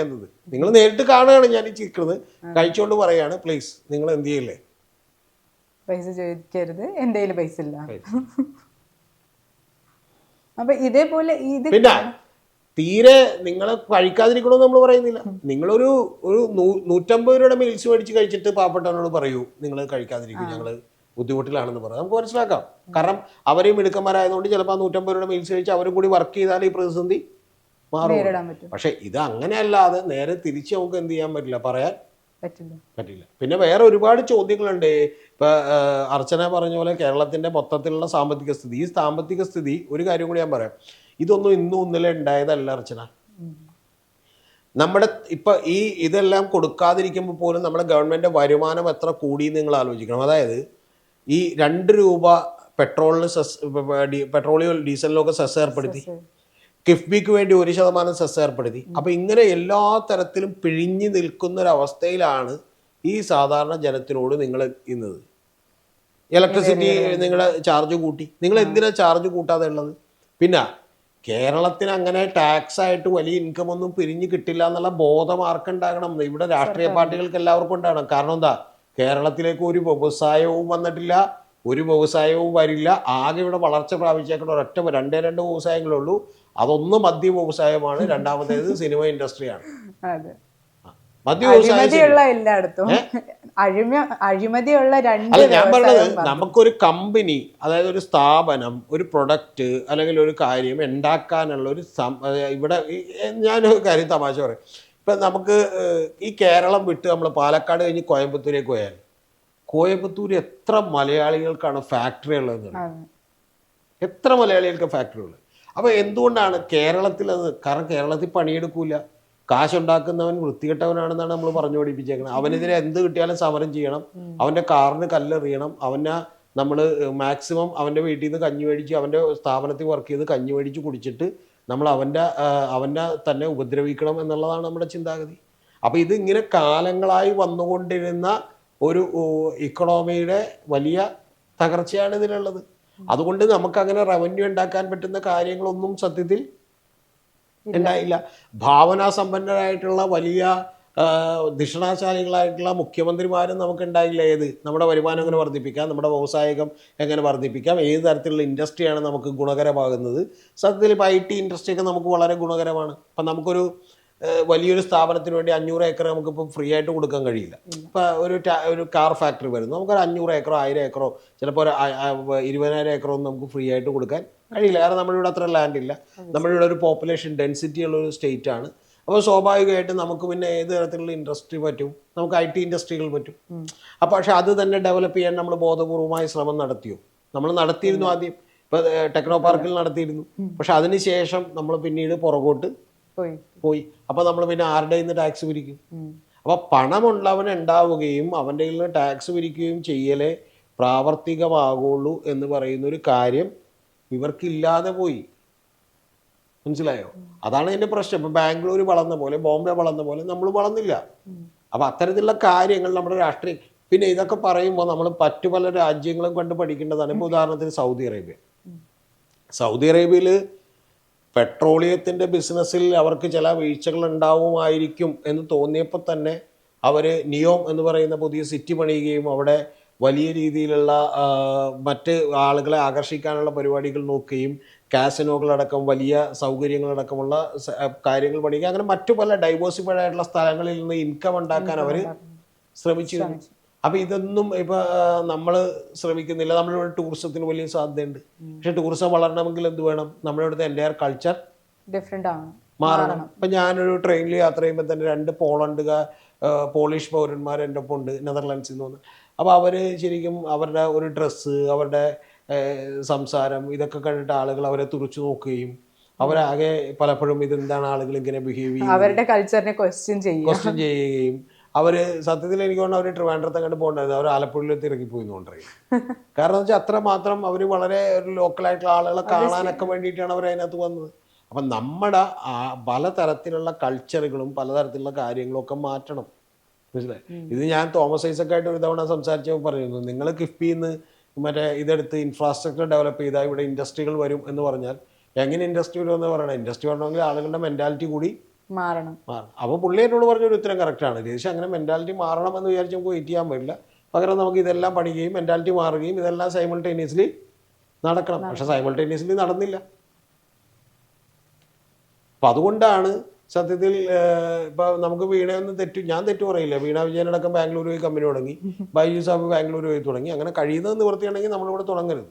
നിങ്ങൾ നേരിട്ട് കാണുകയാണ് ഞാൻ ഈ ചിക്കുന്നത് കഴിച്ചുകൊണ്ട് പറയാണ് പ്ലീസ് നിങ്ങൾ എന്ത് ചെയ്യില്ലേ? പൈസ ചോദിക്കരുത്. എന്റെ കയ്യിൽ പൈസ ഇല്ല. അപ്പൊ ഇതേപോലെ ഇത് പിന്നെ തീരെ നിങ്ങൾ കഴിക്കാതിരിക്കണമെന്ന് നമ്മൾ പറയുന്നില്ല. നിങ്ങളൊരു ഒരു നൂറ്റമ്പത് രൂപയുടെ മീൽസ് മേടിച്ച് കഴിച്ചിട്ട് പാവപ്പെട്ടവനോട് പറയൂ നിങ്ങൾ കഴിക്കാതിരിക്കും ഞങ്ങൾ ബുദ്ധിമുട്ടിലാണെന്ന് പറയാം. നമുക്ക് മനസ്സിലാക്കാം. കാരണം അവരെയും മിടുക്കന്മാരായതുകൊണ്ട് ചിലപ്പോൾ നൂറ്റമ്പത് രൂപയുടെ മീൽസ് കഴിച്ച് അവരും കൂടി വർക്ക് ചെയ്താൽ ഈ പ്രതിസന്ധി മാറും പക്ഷെ ഇത് അങ്ങനെയല്ലാതെ നേരെ തിരിച്ച് നമുക്ക് എന്ത് ചെയ്യാൻ പറ്റില്ല? പറയാൻ പറ്റില്ല പറ്റില്ല. പിന്നെ വേറെ ഒരുപാട് ചോദ്യങ്ങളുണ്ട്. ഇപ്പൊ അർച്ചന പറഞ്ഞ പോലെ കേരളത്തിന്റെ മൊത്തത്തിലുള്ള സാമ്പത്തിക സ്ഥിതി. ഈ സാമ്പത്തിക സ്ഥിതി ഒരു കാര്യം കൂടി ഞാൻ പറയാം. ഇതൊന്നും ഇന്നും ഇന്നലെ ഉണ്ടായതല്ല അർച്ചന. നമ്മുടെ ഇപ്പൊ ഈ ഇതെല്ലാം കൊടുക്കാതിരിക്കുമ്പോൾ പോലും നമ്മുടെ ഗവൺമെന്റ് വരുമാനം എത്ര കൂടി നിങ്ങൾ ആലോചിക്കണം. അതായത് ഈ രണ്ട് രൂപ പെട്രോളിന് സെസ് പെട്രോളിയം ഡീസലിനൊക്കെ സെസ് ഏർപ്പെടുത്തി. കിഫ്ബിക്ക് വേണ്ടി ഒരു ശതമാനം സെസ് ഏർപ്പെടുത്തി. അപ്പൊ ഇങ്ങനെ എല്ലാ തരത്തിലും പിഴിഞ്ഞു നിൽക്കുന്ന ഒരു അവസ്ഥയിലാണ് ഈ സാധാരണ ജനത്തിനോട് നിങ്ങൾ ഇന്നത്. ഇലക്ട്രിസിറ്റി നിങ്ങൾ ചാർജ് കൂട്ടി. നിങ്ങൾ എന്തിനാ ചാർജ് കൂട്ടാതെ ഉള്ളത്? പിന്നെ കേരളത്തിന് അങ്ങനെ ടാക്സ് ആയിട്ട് വലിയ ഇൻകം ഒന്നും പിരിഞ്ഞു കിട്ടില്ല എന്നുള്ള ബോധം ആർക്കുണ്ടാകണം ഇവിടെ രാഷ്ട്രീയ പാർട്ടികൾക്ക് എല്ലാവർക്കും ഉണ്ടാകണം. കാരണം എന്താ? കേരളത്തിലേക്ക് ഒരു വ്യവസായവും വന്നിട്ടില്ല. ഒരു വ്യവസായവും വരില്ല. ആകെ ഇവിടെ വളർച്ച പ്രാപിച്ചേക്കുന്ന ഒരൊറ്റ രണ്ടേ രണ്ട് വ്യവസായങ്ങളേ ഉള്ളൂ അതൊന്ന് മദ്യ വ്യവസായമാണ്. രണ്ടാമത്തേത് സിനിമ ഇൻഡസ്ട്രിയാണ്. മദ്യ എല്ലായിടത്തും. അഴിമതിയുള്ള രണ്ട് അല്ല ഞാൻ പറഞ്ഞത് നമുക്കൊരു കമ്പനി അതായത് ഒരു സ്ഥാപനം ഒരു പ്രൊഡക്റ്റ് അല്ലെങ്കിൽ ഒരു കാര്യം ഉണ്ടാക്കാനുള്ള ഒരു ഇവിടെ ഞാൻ ഞാനൊരു കാര്യം തമാശ പറയും. ഇപ്പൊ നമുക്ക് ഈ കേരളം വിട്ട് നമ്മൾ പാലക്കാട് കഴിഞ്ഞ് കോയമ്പത്തൂരേക്ക് പോയാൽ കോയമ്പത്തൂർ എത്ര മലയാളികൾക്കാണ് ഫാക്ടറി ഉള്ളത്? എത്ര മലയാളികൾക്ക് ഫാക്ടറി ഉള്ളത്? അപ്പോൾ എന്തുകൊണ്ടാണ് കേരളത്തിൽ അത് കാരണം കേരളത്തിൽ പണിയെടുക്കൂല? കാശുണ്ടാക്കുന്നവൻ വൃത്തികെട്ടവനാണെന്നാണ് നമ്മൾ പറഞ്ഞു പഠിപ്പിച്ചേക്കുന്നത് അവനെതിരെ എന്ത് കിട്ടിയാലും സമരം ചെയ്യണം. അവന്റെ കാറിന് കല്ലെറിയണം. അവനെ നമ്മൾ മാക്സിമം അവന്റെ വീട്ടിൽ നിന്ന് കഞ്ഞി മേടിച്ച് അവന്റെ സ്ഥാപനത്തിൽ വർക്ക് ചെയ്ത് കഞ്ഞി മേടിച്ച് കുടിച്ചിട്ട് നമ്മൾ അവന്റെ ആ, അവനെ തന്നെ ഉപദ്രവിക്കണം എന്നുള്ളതാണ് നമ്മുടെ ചിന്താഗതി. അപ്പോൾ ഇത് ഇങ്ങനെ കാലങ്ങളായി വന്നുകൊണ്ടിരുന്ന ഒരു ഇക്കണോമിയുടെ വലിയ തകർച്ചയാണ് ഇതിലുള്ളത് അതുകൊണ്ട് നമുക്ക് അങ്ങനെ റവന്യൂ ഉണ്ടാക്കാൻ പറ്റുന്ന കാര്യങ്ങളൊന്നും സത്യത്തിൽ ഉണ്ടായില്ല. ഭാവനാ സമ്പന്നരായിട്ടുള്ള വലിയ ആ, മുഖ്യമന്ത്രിമാരും നമുക്ക് ഉണ്ടായില്ല ഏത്? നമ്മുടെ വരുമാനം എങ്ങനെ വർദ്ധിപ്പിക്കാം? നമ്മുടെ വ്യവസായികം എങ്ങനെ വർദ്ധിപ്പിക്കാം? ഏത് തരത്തിലുള്ള ഇൻഡസ്ട്രിയാണ് നമുക്ക് ഗുണകരമാകുന്നത്? സത്യത്തിൽ ഇപ്പോൾ ഐ ടി ഇൻഡസ്ട്രിയൊക്കെ നമുക്ക് വളരെ ഗുണകരമാണ്. അപ്പം നമുക്കൊരു വലിയൊരു സ്ഥാപനത്തിന് വേണ്ടി അഞ്ഞൂറ് ഏക്കർ നമുക്കിപ്പോൾ ഫ്രീ ആയിട്ട് കൊടുക്കാൻ കഴിയില്ല. ഇപ്പം ഒരു ഒരു കാർ ഫാക്ടറി വരുന്നു. നമുക്കൊരു അഞ്ഞൂറ് ഏക്കറോ ആയിരം ഏക്കറോ ചിലപ്പോൾ ഒരു ഇരുപതിനായിരം ഏക്കറോ ഒന്നും നമുക്ക് ഫ്രീ ആയിട്ട് കൊടുക്കാൻ കഴിയില്ല. കാരണം നമ്മുടെ ഇവിടെ അത്ര ലാൻഡ് ഇല്ല. നമ്മുടെ ഇവിടെ ഒരു പോപ്പുലേഷൻ ഡെൻസിറ്റി ഉള്ള ഒരു സ്റ്റേറ്റ് ആണ്. അപ്പോൾ സ്വാഭാവികമായിട്ടും നമുക്ക് പിന്നെ ഏത് തരത്തിലുള്ള ഇൻഡസ്ട്രി പറ്റും? നമുക്ക് ഐ ടി ഇൻഡസ്ട്രികൾ പറ്റും. അപ്പോൾ പക്ഷേ അത് തന്നെ ഡെവലപ്പ് ചെയ്യാൻ നമ്മൾ ബോധപൂർവമായ ശ്രമം നടത്തിയോ? നമ്മൾ നടത്തിയിരുന്നു ആദ്യം. ഇപ്പോൾ ടെക്നോ പാർക്കിൽ നടത്തിയിരുന്നു. പക്ഷെ അതിനുശേഷം നമ്മൾ പിന്നീട് പുറകോട്ട് പോയി. അപ്പൊ നമ്മൾ പിന്നെ ആരുടെ നിന്ന് ടാക്സ് പിരിക്കും? അപ്പൊ പണമുള്ളവൻ ഉണ്ടാവുകയും അവന്റെ കയ്യിൽ നിന്ന് ടാക്സ് പിരിക്കുകയും ചെയ്യലേ പ്രാവർത്തികമാകുള്ളൂ എന്ന് പറയുന്ന ഒരു കാര്യം ഇവർക്കില്ലാതെ പോയി. മനസ്സിലായോ? അതാണ് എന്റെ പ്രശ്നം. ഇപ്പം ബാംഗ്ലൂർ വളർന്ന പോലെ ബോംബെ വളർന്ന പോലെ നമ്മൾ വളർന്നില്ല. അപ്പം അത്തരത്തിലുള്ള കാര്യങ്ങൾ നമ്മുടെ രാഷ്ട്രീയ പിന്നെ ഇതൊക്കെ പറയുമ്പോൾ നമ്മൾ മറ്റു പല രാജ്യങ്ങളും കണ്ട് പഠിക്കേണ്ടതാണ്. ഇപ്പോൾ ഉദാഹരണത്തിന് സൗദി അറേബ്യ. സൗദി അറേബ്യയിൽ പെട്രോളിയത്തിന്റെ ബിസിനസ്സിൽ അവർക്ക് ചില വീഴ്ചകൾ ഉണ്ടാവുമായിരിക്കും എന്ന് തോന്നിയപ്പോൾ തന്നെ അവർ നിയോം എന്ന് പറയുന്ന പുതിയ സിറ്റി പണിയുകയും അവിടെ വലിയ രീതിയിലുള്ള മറ്റ് ആളുകളെ ആകർഷിക്കാനുള്ള പരിപാടികൾ നോക്കുകയും കാസിനോകളടക്കം വലിയ സൗകര്യങ്ങളടക്കമുള്ള കാര്യങ്ങൾ പണിയുക അങ്ങനെ മറ്റു പല ഡൈവേഴ്സിഫൈഡ് ആയിട്ടുള്ള സ്ഥലങ്ങളിൽ നിന്ന് ഇൻകം ഉണ്ടാക്കാൻ അവർ ശ്രമിച്ചിരുന്നു. അപ്പൊ ഇതൊന്നും ഇപ്പം നമ്മൾ ശ്രമിക്കുന്നില്ല. നമ്മളിവിടെ ടൂറിസത്തിന് വലിയ സാധ്യതയുണ്ട്. പക്ഷേ ടൂറിസം വളരണമെങ്കിൽ എന്ത് വേണം? നമ്മുടെ ഇവിടുത്തെ എന്റെ കൾച്ചർ ഡിഫറെന്റ് ആണ്. മാറണം. ഇപ്പം ഞാനൊരു ട്രെയിനിൽ യാത്ര ചെയ്യുമ്പോൾ തന്നെ രണ്ട് പോളണ്ടുകാർ പോളിഷ് പൗരന്മാർ എന്റെ ഒപ്പം ഉണ്ട് നെതർലാൻഡ്സിൽ നിന്ന് അപ്പോൾ അവർ ശരിക്കും അവരുടെ ഒരു ഡ്രസ്സ് അവരുടെ സംസാരം ഇതൊക്കെ കണ്ടിട്ട് ആളുകൾ അവരെ തുറച്ചു നോക്കുകയും അവരാകെ പലപ്പോഴും ഇതെന്താണ് ആളുകൾ ഇങ്ങനെ ബിഹേവ് ചെയ്യുന്നത്? അവരുടെ കൾച്ചറിനെ ക്വസ്റ്റ്യൻ ചെയ്യുക. ക്വസ്റ്റ്യൻ ചെയ്യുകയും അവർ സത്യത്തിൽ എനിക്ക് തോന്നുന്നു അവർ ട്രിവാൻഡ്രത്തെ കണ്ട് പോകണ്ടായിരുന്നു. അവർ ആലപ്പുഴയിലെത്തി ഇറങ്ങിപ്പോയി തോന്നുന്നു കാരണം എന്ന് വെച്ചാൽ അത്ര മാത്രം അവർ വളരെ ഒരു ലോക്കലായിട്ടുള്ള ആളുകളെ കാണാനൊക്കെ വേണ്ടിയിട്ടാണ് അവർ അതിനകത്ത് വന്നത്. അപ്പം നമ്മുടെ ആ പലതരത്തിലുള്ള കൾച്ചറുകളും പലതരത്തിലുള്ള കാര്യങ്ങളും ഒക്കെ മാറ്റണം. മനസ്സിലായി? ഇത് ഞാൻ തോമസ് ഐസക് ആയിട്ട് ഒരു തവണ സംസാരിച്ചപ്പോൾ പറയുന്നു നിങ്ങൾ കിഫ്ബിന്ന് മറ്റേ ഇതെടുത്ത് ഇൻഫ്രാസ്ട്രക്ചർ ഡെവലപ്പ് ചെയ്താൽ ഇവിടെ ഇൻഡസ്ട്രികൾ വരും എന്ന് പറഞ്ഞാൽ എങ്ങനെ ഇൻഡസ്ട്രി വരും എന്ന് പറയണം. ഇൻഡസ്ട്രി വരണമെങ്കിൽ ആളുകളുടെ മെന്റാലിറ്റി കൂടി മാറണം. മാറണം. അപ്പോൾ പുള്ളി എന്നോട് പറഞ്ഞ ഒരു ഉത്തരം കറക്റ്റാണ് രതീഷ് അങ്ങനെ മെന്റാലിറ്റി മാറണം എന്ന് വിചാരിച്ച് നമുക്ക് വെയിറ്റ് ചെയ്യാൻ പറ്റില്ല. പകരം നമുക്ക് ഇതെല്ലാം പഠിക്കുകയും മെന്റാലിറ്റി മാറുകയും ഇതെല്ലാം സൈമൾട്ടേനിയസ്ലി നടക്കണം. പക്ഷെ സൈമൾട്ടേനിയസ്ലി നടന്നില്ല. അപ്പം അതുകൊണ്ടാണ് സത്യത്തിൽ ഇപ്പൊ നമുക്ക് വീണയൊന്നും തെറ്റു ഞാൻ തെറ്റു പറയില്ല. വീണ വിജയനടക്കം ബാംഗ്ലൂർ പോയി കമ്പനി തുടങ്ങി. ബൈജു സാബ് ബാംഗ്ലൂർ പോയി തുടങ്ങി. അങ്ങനെ കഴിയുന്നത് നിവൃത്തിയാണെങ്കിൽ നമ്മളിവിടെ തുടങ്ങരുത്.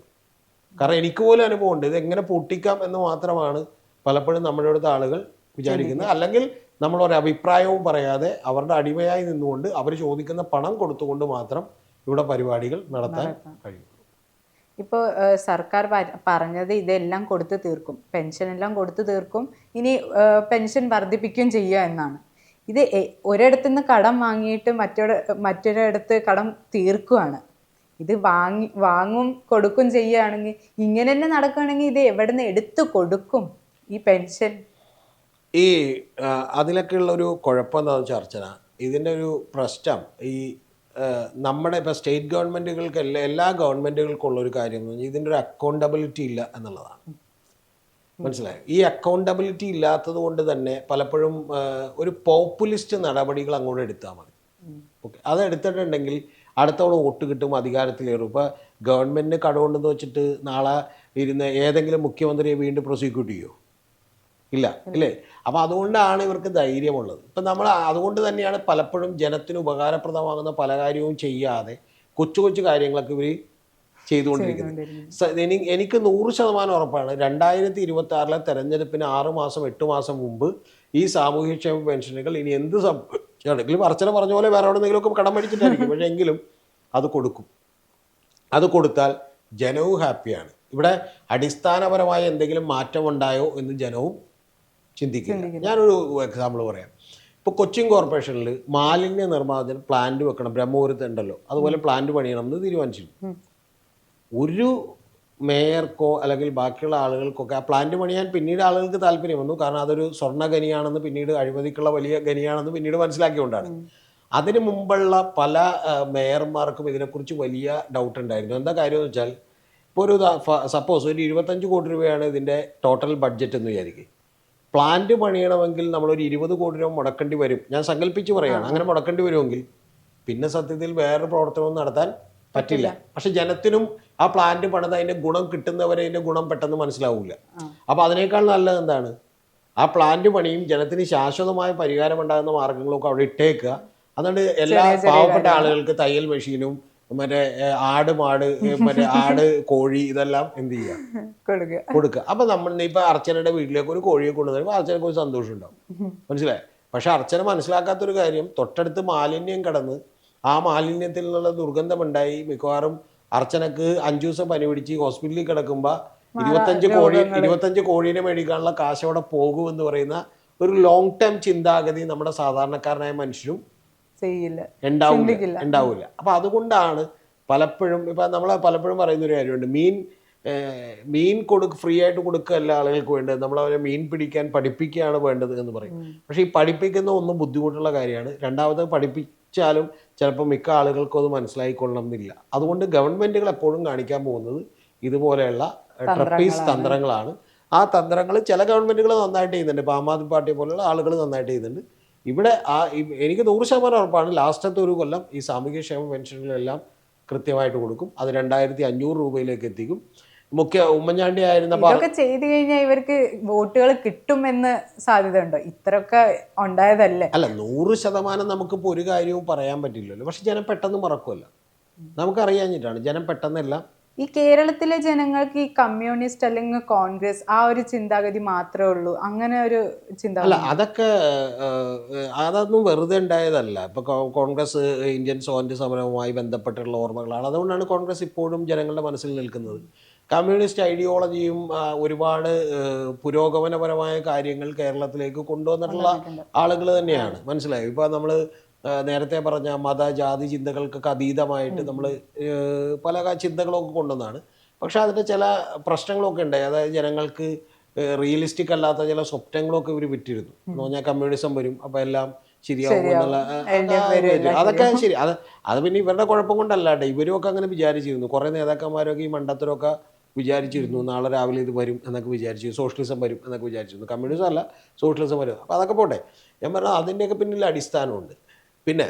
കാരണം എനിക്ക് പോലും അനുഭവമുണ്ട്. ഇത് എങ്ങനെ പൊട്ടിക്കാം എന്ന് മാത്രമാണ് പലപ്പോഴും നമ്മുടെ അടുത്ത ആളുകൾ വിചാരിക്കുന്നത് അല്ലെങ്കിൽ നമ്മൾ ഒരു അഭിപ്രായവും പറയാതെ അവരുടെ അടിമയായി നിന്നുകൊണ്ട് അവർ ചോദിക്കുന്ന പണം കൊടുത്തുകൊണ്ട് മാത്രം ഇവിടെ പരിപാടികൾ നടത്താൻ കഴിയും. ഇപ്പോൾ സർക്കാർ പറഞ്ഞത് ഇതെല്ലാം കൊടുത്തു തീർക്കും. പെൻഷൻ എല്ലാം കൊടുത്തു തീർക്കും. ഇനി പെൻഷൻ വർദ്ധിപ്പിക്കുകയും ചെയ്യുക എന്നാണ്. ഇത് ഒരിടത്തു നിന്ന് കടം വാങ്ങിയിട്ട് മറ്റൊരു മറ്റൊരിടത്ത് കടം തീർക്കുകയാണ് ഇത് വാങ്ങി വാങ്ങും കൊടുക്കും ചെയ്യുകയാണെങ്കിൽ ഇങ്ങനെ തന്നെ നടക്കുകയാണെങ്കിൽ ഇത് എവിടെ നിന്ന് എടുത്തു കൊടുക്കും ഈ പെൻഷൻ? ഈ അതിലൊക്കെ ഉള്ളൊരു കുഴപ്പം എന്താണെന്ന് വെച്ചാൽ അർച്ചന ഇതിന്റെ ഒരു പ്രശ്നം ഈ നമ്മുടെ ഇപ്പോൾ സ്റ്റേറ്റ് ഗവൺമെന്റുകൾക്ക് എല്ലാ എല്ലാ ഗവൺമെന്റുകൾക്കും ഉള്ളൊരു കാര്യം എന്ന് പറഞ്ഞാൽ ഇതിന്റെ ഒരു അക്കൗണ്ടബിലിറ്റി ഇല്ല എന്നുള്ളതാണ്. മനസ്സിലായി? ഈ അക്കൗണ്ടബിലിറ്റി ഇല്ലാത്തത് കൊണ്ട് തന്നെ പലപ്പോഴും ഒരു പോപ്പുലിസ്റ്റ് നടപടികൾ അങ്ങോട്ട് എടുത്താൽ മതി. ഓക്കെ. അത് എടുത്തിട്ടുണ്ടെങ്കിൽ അടുത്തവണ വോട്ട് കിട്ടും അധികാരത്തിലേറും. ഇപ്പോൾ ഗവൺമെന്റിന് കടമുണ്ടെന്ന് വെച്ചിട്ട് നാളെ ഇരുന്ന് ഏതെങ്കിലും മുഖ്യമന്ത്രിയെ വീണ്ടും പ്രോസിക്യൂട്ട് ചെയ്യുമോ ഇല്ല ഇല്ലേ? അപ്പൊ അതുകൊണ്ടാണ് ഇവർക്ക് ധൈര്യമുള്ളത്. ഇപ്പൊ നമ്മൾ അതുകൊണ്ട് തന്നെയാണ് പലപ്പോഴും ജനത്തിന് ഉപകാരപ്രദമാകുന്ന പല കാര്യവും ചെയ്യാതെ കൊച്ചു കൊച്ചു കാര്യങ്ങളൊക്കെ ഇവർ ചെയ്തുകൊണ്ടിരിക്കുന്നത്. എനിക്ക് നൂറ് ശതമാനം ഉറപ്പാണ്. രണ്ടായിരത്തി ഇരുപത്തി ആറിലെ തെരഞ്ഞെടുപ്പിന് ആറ് മാസം എട്ട് മാസം മുമ്പ് ഈ സാമൂഹ്യക്ഷേമ പെൻഷനുകൾ ഇനി എന്ത് സംഭവിച്ചാണെങ്കിലും അർച്ചന പറഞ്ഞ പോലെ വേറെ എവിടെയെങ്കിലുമൊക്കെ കടം മേടിച്ചിട്ടായിരിക്കും. പക്ഷേ എങ്കിലും അത് കൊടുക്കും. അത് കൊടുത്താൽ ജനവും ഹാപ്പിയാണ്. ഇവിടെ അടിസ്ഥാനപരമായ എന്തെങ്കിലും മാറ്റമുണ്ടായോ എന്ന് ജനവും ചിന്തിക്കില്ല. ഞാനൊരു എക്സാമ്പിൾ പറയാം. ഇപ്പോൾ കൊച്ചിൻ കോർപ്പറേഷനിൽ മാലിന്യ നിർമ്മാർജന പ്ലാന്റ് വെക്കണം. ബ്രഹ്മപുരത്ത് ഉണ്ടല്ലോ. അതുപോലെ പ്ലാന്റ് പണിയണം എന്ന് തീരുമാനിച്ചിരുന്നു. ഒരു മേയർക്കോ അല്ലെങ്കിൽ ബാക്കിയുള്ള ആളുകൾക്കൊക്കെ ആ പ്ലാന്റ് പണിയാൻ പിന്നീട് ആളുകൾക്ക് താല്പര്യം വന്നു. കാരണം അതൊരു സ്വർണ ഖനിയാണെന്ന് പിന്നീട് അഴിമതിക്കുള്ള വലിയ ഖനിയാണെന്ന് പിന്നീട് മനസ്സിലാക്കിക്കൊണ്ടാണ് അതിന് മുമ്പുള്ള പല മേയർമാർക്കും ഇതിനെക്കുറിച്ച് വലിയ ഡൗട്ട് ഉണ്ടായിരുന്നു. എന്താ കാര്യം വെച്ചാൽ ഇപ്പോൾ ഒരു സപ്പോസ് ഒരു ഇരുപത്തഞ്ച് കോടി രൂപയാണ് ഇതിന്റെ ടോട്ടൽ ബഡ്ജറ്റ് എന്ന് വിചാരിക്കും. പ്ലാന്റ് പണിയണമെങ്കിൽ നമ്മളൊരു ഇരുപത് കോടി രൂപ മുടക്കേണ്ടി വരും. ഞാൻ സങ്കല്പിച്ച് പറയുകയാണ് അങ്ങനെ മുടക്കേണ്ടി വരുമെങ്കിൽ പിന്നെ സത്യത്തിൽ വേറൊരു പ്രവർത്തനവും നടത്താൻ പറ്റില്ല. പക്ഷെ ജനത്തിനും ആ പ്ലാന്റ് പണിത് അതിന്റെ ഗുണം കിട്ടുന്നവരെ അതിന്റെ ഗുണം പെട്ടെന്ന് മനസ്സിലാവില്ല അപ്പോൾ അതിനേക്കാൾ നല്ലത് എന്താണ്? ആ പ്ലാന്റ് പണിയും ജനത്തിന് ശാശ്വതമായ പരിഹാരം ഉണ്ടാകുന്ന മാർഗങ്ങളൊക്കെ അവിടെ ഇട്ടേക്കുക. അതുകൊണ്ട് എല്ലാ പാവപ്പെട്ട ആളുകൾക്ക് തയ്യൽ മെഷീനും മറ്റേ ആട് മാട് മറ്റേ ആട് കോഴി ഇതെല്ലാം എന്ത് ചെയ്യുക കൊടുക്കുക കൊടുക്കുക അപ്പൊ നമ്മൾ ഇപ്പൊ അർച്ചനയുടെ വീട്ടിലേക്ക് ഒരു കോഴിയെ കൊണ്ടുവരുമ്പോൾ അർച്ചനക്ക് ഒരു സന്തോഷം ഉണ്ടാവും. മനസ്സിലായി? പക്ഷെ അർച്ചന മനസ്സിലാക്കാത്തൊരു കാര്യം തൊട്ടടുത്ത് മാലിന്യം കടന്ന് ആ മാലിന്യത്തിൽ നിന്നുള്ള ദുർഗന്ധം ഉണ്ടായി. മിക്കവാറും അർച്ചനക്ക് അഞ്ചു ദിവസം പനി പിടിച്ച് ഹോസ്പിറ്റലിൽ കിടക്കുമ്പോൾ ഇരുപത്തഞ്ച് കോഴി ഇരുപത്തഞ്ച് കോഴീനെ മേടിക്കാനുള്ള കാശ് അവിടെ പോകുമെന്ന് പറയുന്ന ഒരു ലോങ് ടേം ചിന്താഗതി നമ്മുടെ സാധാരണക്കാരനായ മനുഷ്യരും ചെയ്യില്ല. ഉണ്ടാവില്ല ഉണ്ടാവില്ല അപ്പൊ അതുകൊണ്ടാണ് പലപ്പോഴും ഇപ്പൊ നമ്മൾ പലപ്പോഴും പറയുന്ന ഒരു കാര്യമുണ്ട്. മീൻ മീൻ കൊടുക്ക് ഫ്രീ ആയിട്ട് കൊടുക്കുക കൊടുക്കുകയല്ല ആളുകൾക്ക് വേണ്ടത്. നമ്മൾ അവരെ മീൻ പിടിക്കാൻ പഠിപ്പിക്കുകയാണ് വേണ്ടത് എന്ന് പറയും. പക്ഷേ ഈ പഠിപ്പിക്കുന്ന ഒന്നും ബുദ്ധിമുട്ടുള്ള കാര്യമാണ്. രണ്ടാമത് പഠിപ്പിച്ചാലും ചിലപ്പോൾ മിക്ക ആളുകൾക്കും അത് മനസ്സിലായിക്കൊള്ളണം എന്നില്ല. അതുകൊണ്ട് ഗവൺമെന്റുകൾ എപ്പോഴും കാണിക്കാൻ പോകുന്നത് ഇതുപോലെയുള്ള ട്രപ്പീസ് തന്ത്രങ്ങളാണ്. ആ തന്ത്രങ്ങൾ ചില ഗവൺമെന്റുകൾ നന്നായിട്ട് ചെയ്യുന്നുണ്ട്. ഇപ്പോൾ ആം ആദ്മി പാർട്ടിയെ പോലുള്ള ആളുകൾ നന്നായിട്ട് ചെയ്യുന്നുണ്ട്. ഇവിടെ ആ എനിക്ക് നൂറ് ശതമാനം ഉറപ്പാണ് ലാസ്റ്റത്തെ ഒരു കൊല്ലം ഈ സാമൂഹ്യക്ഷേമ പെൻഷനുകളെല്ലാം കൃത്യമായിട്ട് കൊടുക്കും. അത് രണ്ടായിരത്തി അഞ്ഞൂറ് രൂപയിലേക്ക് എത്തിക്കും. മുഖ്യ ഉമ്മൻചാണ്ടി ആയിരുന്നപ്പോൾ ഇതൊക്കെ ചെയ്തു കഴിഞ്ഞാൽ ഇവർക്ക് വോട്ടുകൾ കിട്ടുമെന്ന് സാധ്യത ഉണ്ടോ ഇത്രയൊക്കെ ഉണ്ടായതല്ലേ? അല്ല നൂറ് ശതമാനം നമുക്കിപ്പോൾ ഒരു കാര്യവും പറയാൻ പറ്റില്ലല്ലോ. പക്ഷെ ജനം പെട്ടെന്ന് മറക്കുമല്ലോ നമുക്കറിയാഞ്ഞിട്ടാണ് ജനം പെട്ടെന്നെല്ലാം ഈ കേരളത്തിലെ ജനങ്ങൾക്ക് ഈ കമ്മ്യൂണിസ്റ്റ് അല്ലെങ്കിൽ കോൺഗ്രസ് ആ ഒരു ചിന്താഗതി മാത്രമേ ഉള്ളൂ. അങ്ങനെ ഒരു ചിന്ത അല്ല അതൊക്കെ അതൊന്നും വെറുതെ ഉണ്ടായതല്ല. ഇപ്പൊ കോൺഗ്രസ് ഇന്ത്യൻ സ്വാതന്ത്ര്യ സമരവുമായി ബന്ധപ്പെട്ടുള്ള ഓർമ്മകളാണ്. അതുകൊണ്ടാണ് കോൺഗ്രസ് ഇപ്പോഴും ജനങ്ങളുടെ മനസ്സിൽ നിൽക്കുന്നത്. കമ്മ്യൂണിസ്റ്റ് ഐഡിയോളജിയും ഒരുപാട് പുരോഗമനപരമായ കാര്യങ്ങൾ കേരളത്തിലേക്ക് കൊണ്ടുവന്നിട്ടുള്ള ആളുകൾ തന്നെയാണ്. മനസ്സിലായി? ഇപ്പൊ നമ്മൾ നേരത്തെ പറഞ്ഞ മത ജാതി ചിന്തകൾക്കൊക്കെ അതീതമായിട്ട് നമ്മൾ പല ചിന്തകളൊക്കെ കൊണ്ടുവന്നാണ്. പക്ഷെ അതിന്റെ ചില പ്രശ്നങ്ങളൊക്കെ ഉണ്ടായി. അതായത് ജനങ്ങൾക്ക് റിയലിസ്റ്റിക് അല്ലാത്ത ചില സ്വപ്നങ്ങളൊക്കെ ഇവർ വിറ്റിരുന്നു. എന്ന് പറഞ്ഞാൽ കമ്മ്യൂണിസം വരും അപ്പം എല്ലാം ശരിയാവും എന്നുള്ള അതൊക്കെ ശരി. അത് അത് പിന്നെ ഇവരുടെ കുഴപ്പം കൊണ്ടല്ലാട്ടെ ഇവരും ഒക്കെ അങ്ങനെ വിചാരിച്ചിരുന്നു. കുറേ നേതാക്കന്മാരൊക്കെ ഈ മണ്ടത്തരമൊക്കെ വിചാരിച്ചിരുന്നു. നാളെ രാവിലെ ഇത് വരും എന്നൊക്കെ വിചാരിച്ചു സോഷ്യലിസം വരും എന്നൊക്കെ വിചാരിച്ചിരുന്നു. കമ്മ്യൂണിസം അല്ല സോഷ്യലിസം വരും. അപ്പോൾ അതൊക്കെ പോട്ടെ. ഞാൻ പറഞ്ഞാൽ അതിന്റെയൊക്കെ പിന്നിൽ അടിസ്ഥാനമുണ്ട്. പിന്നെ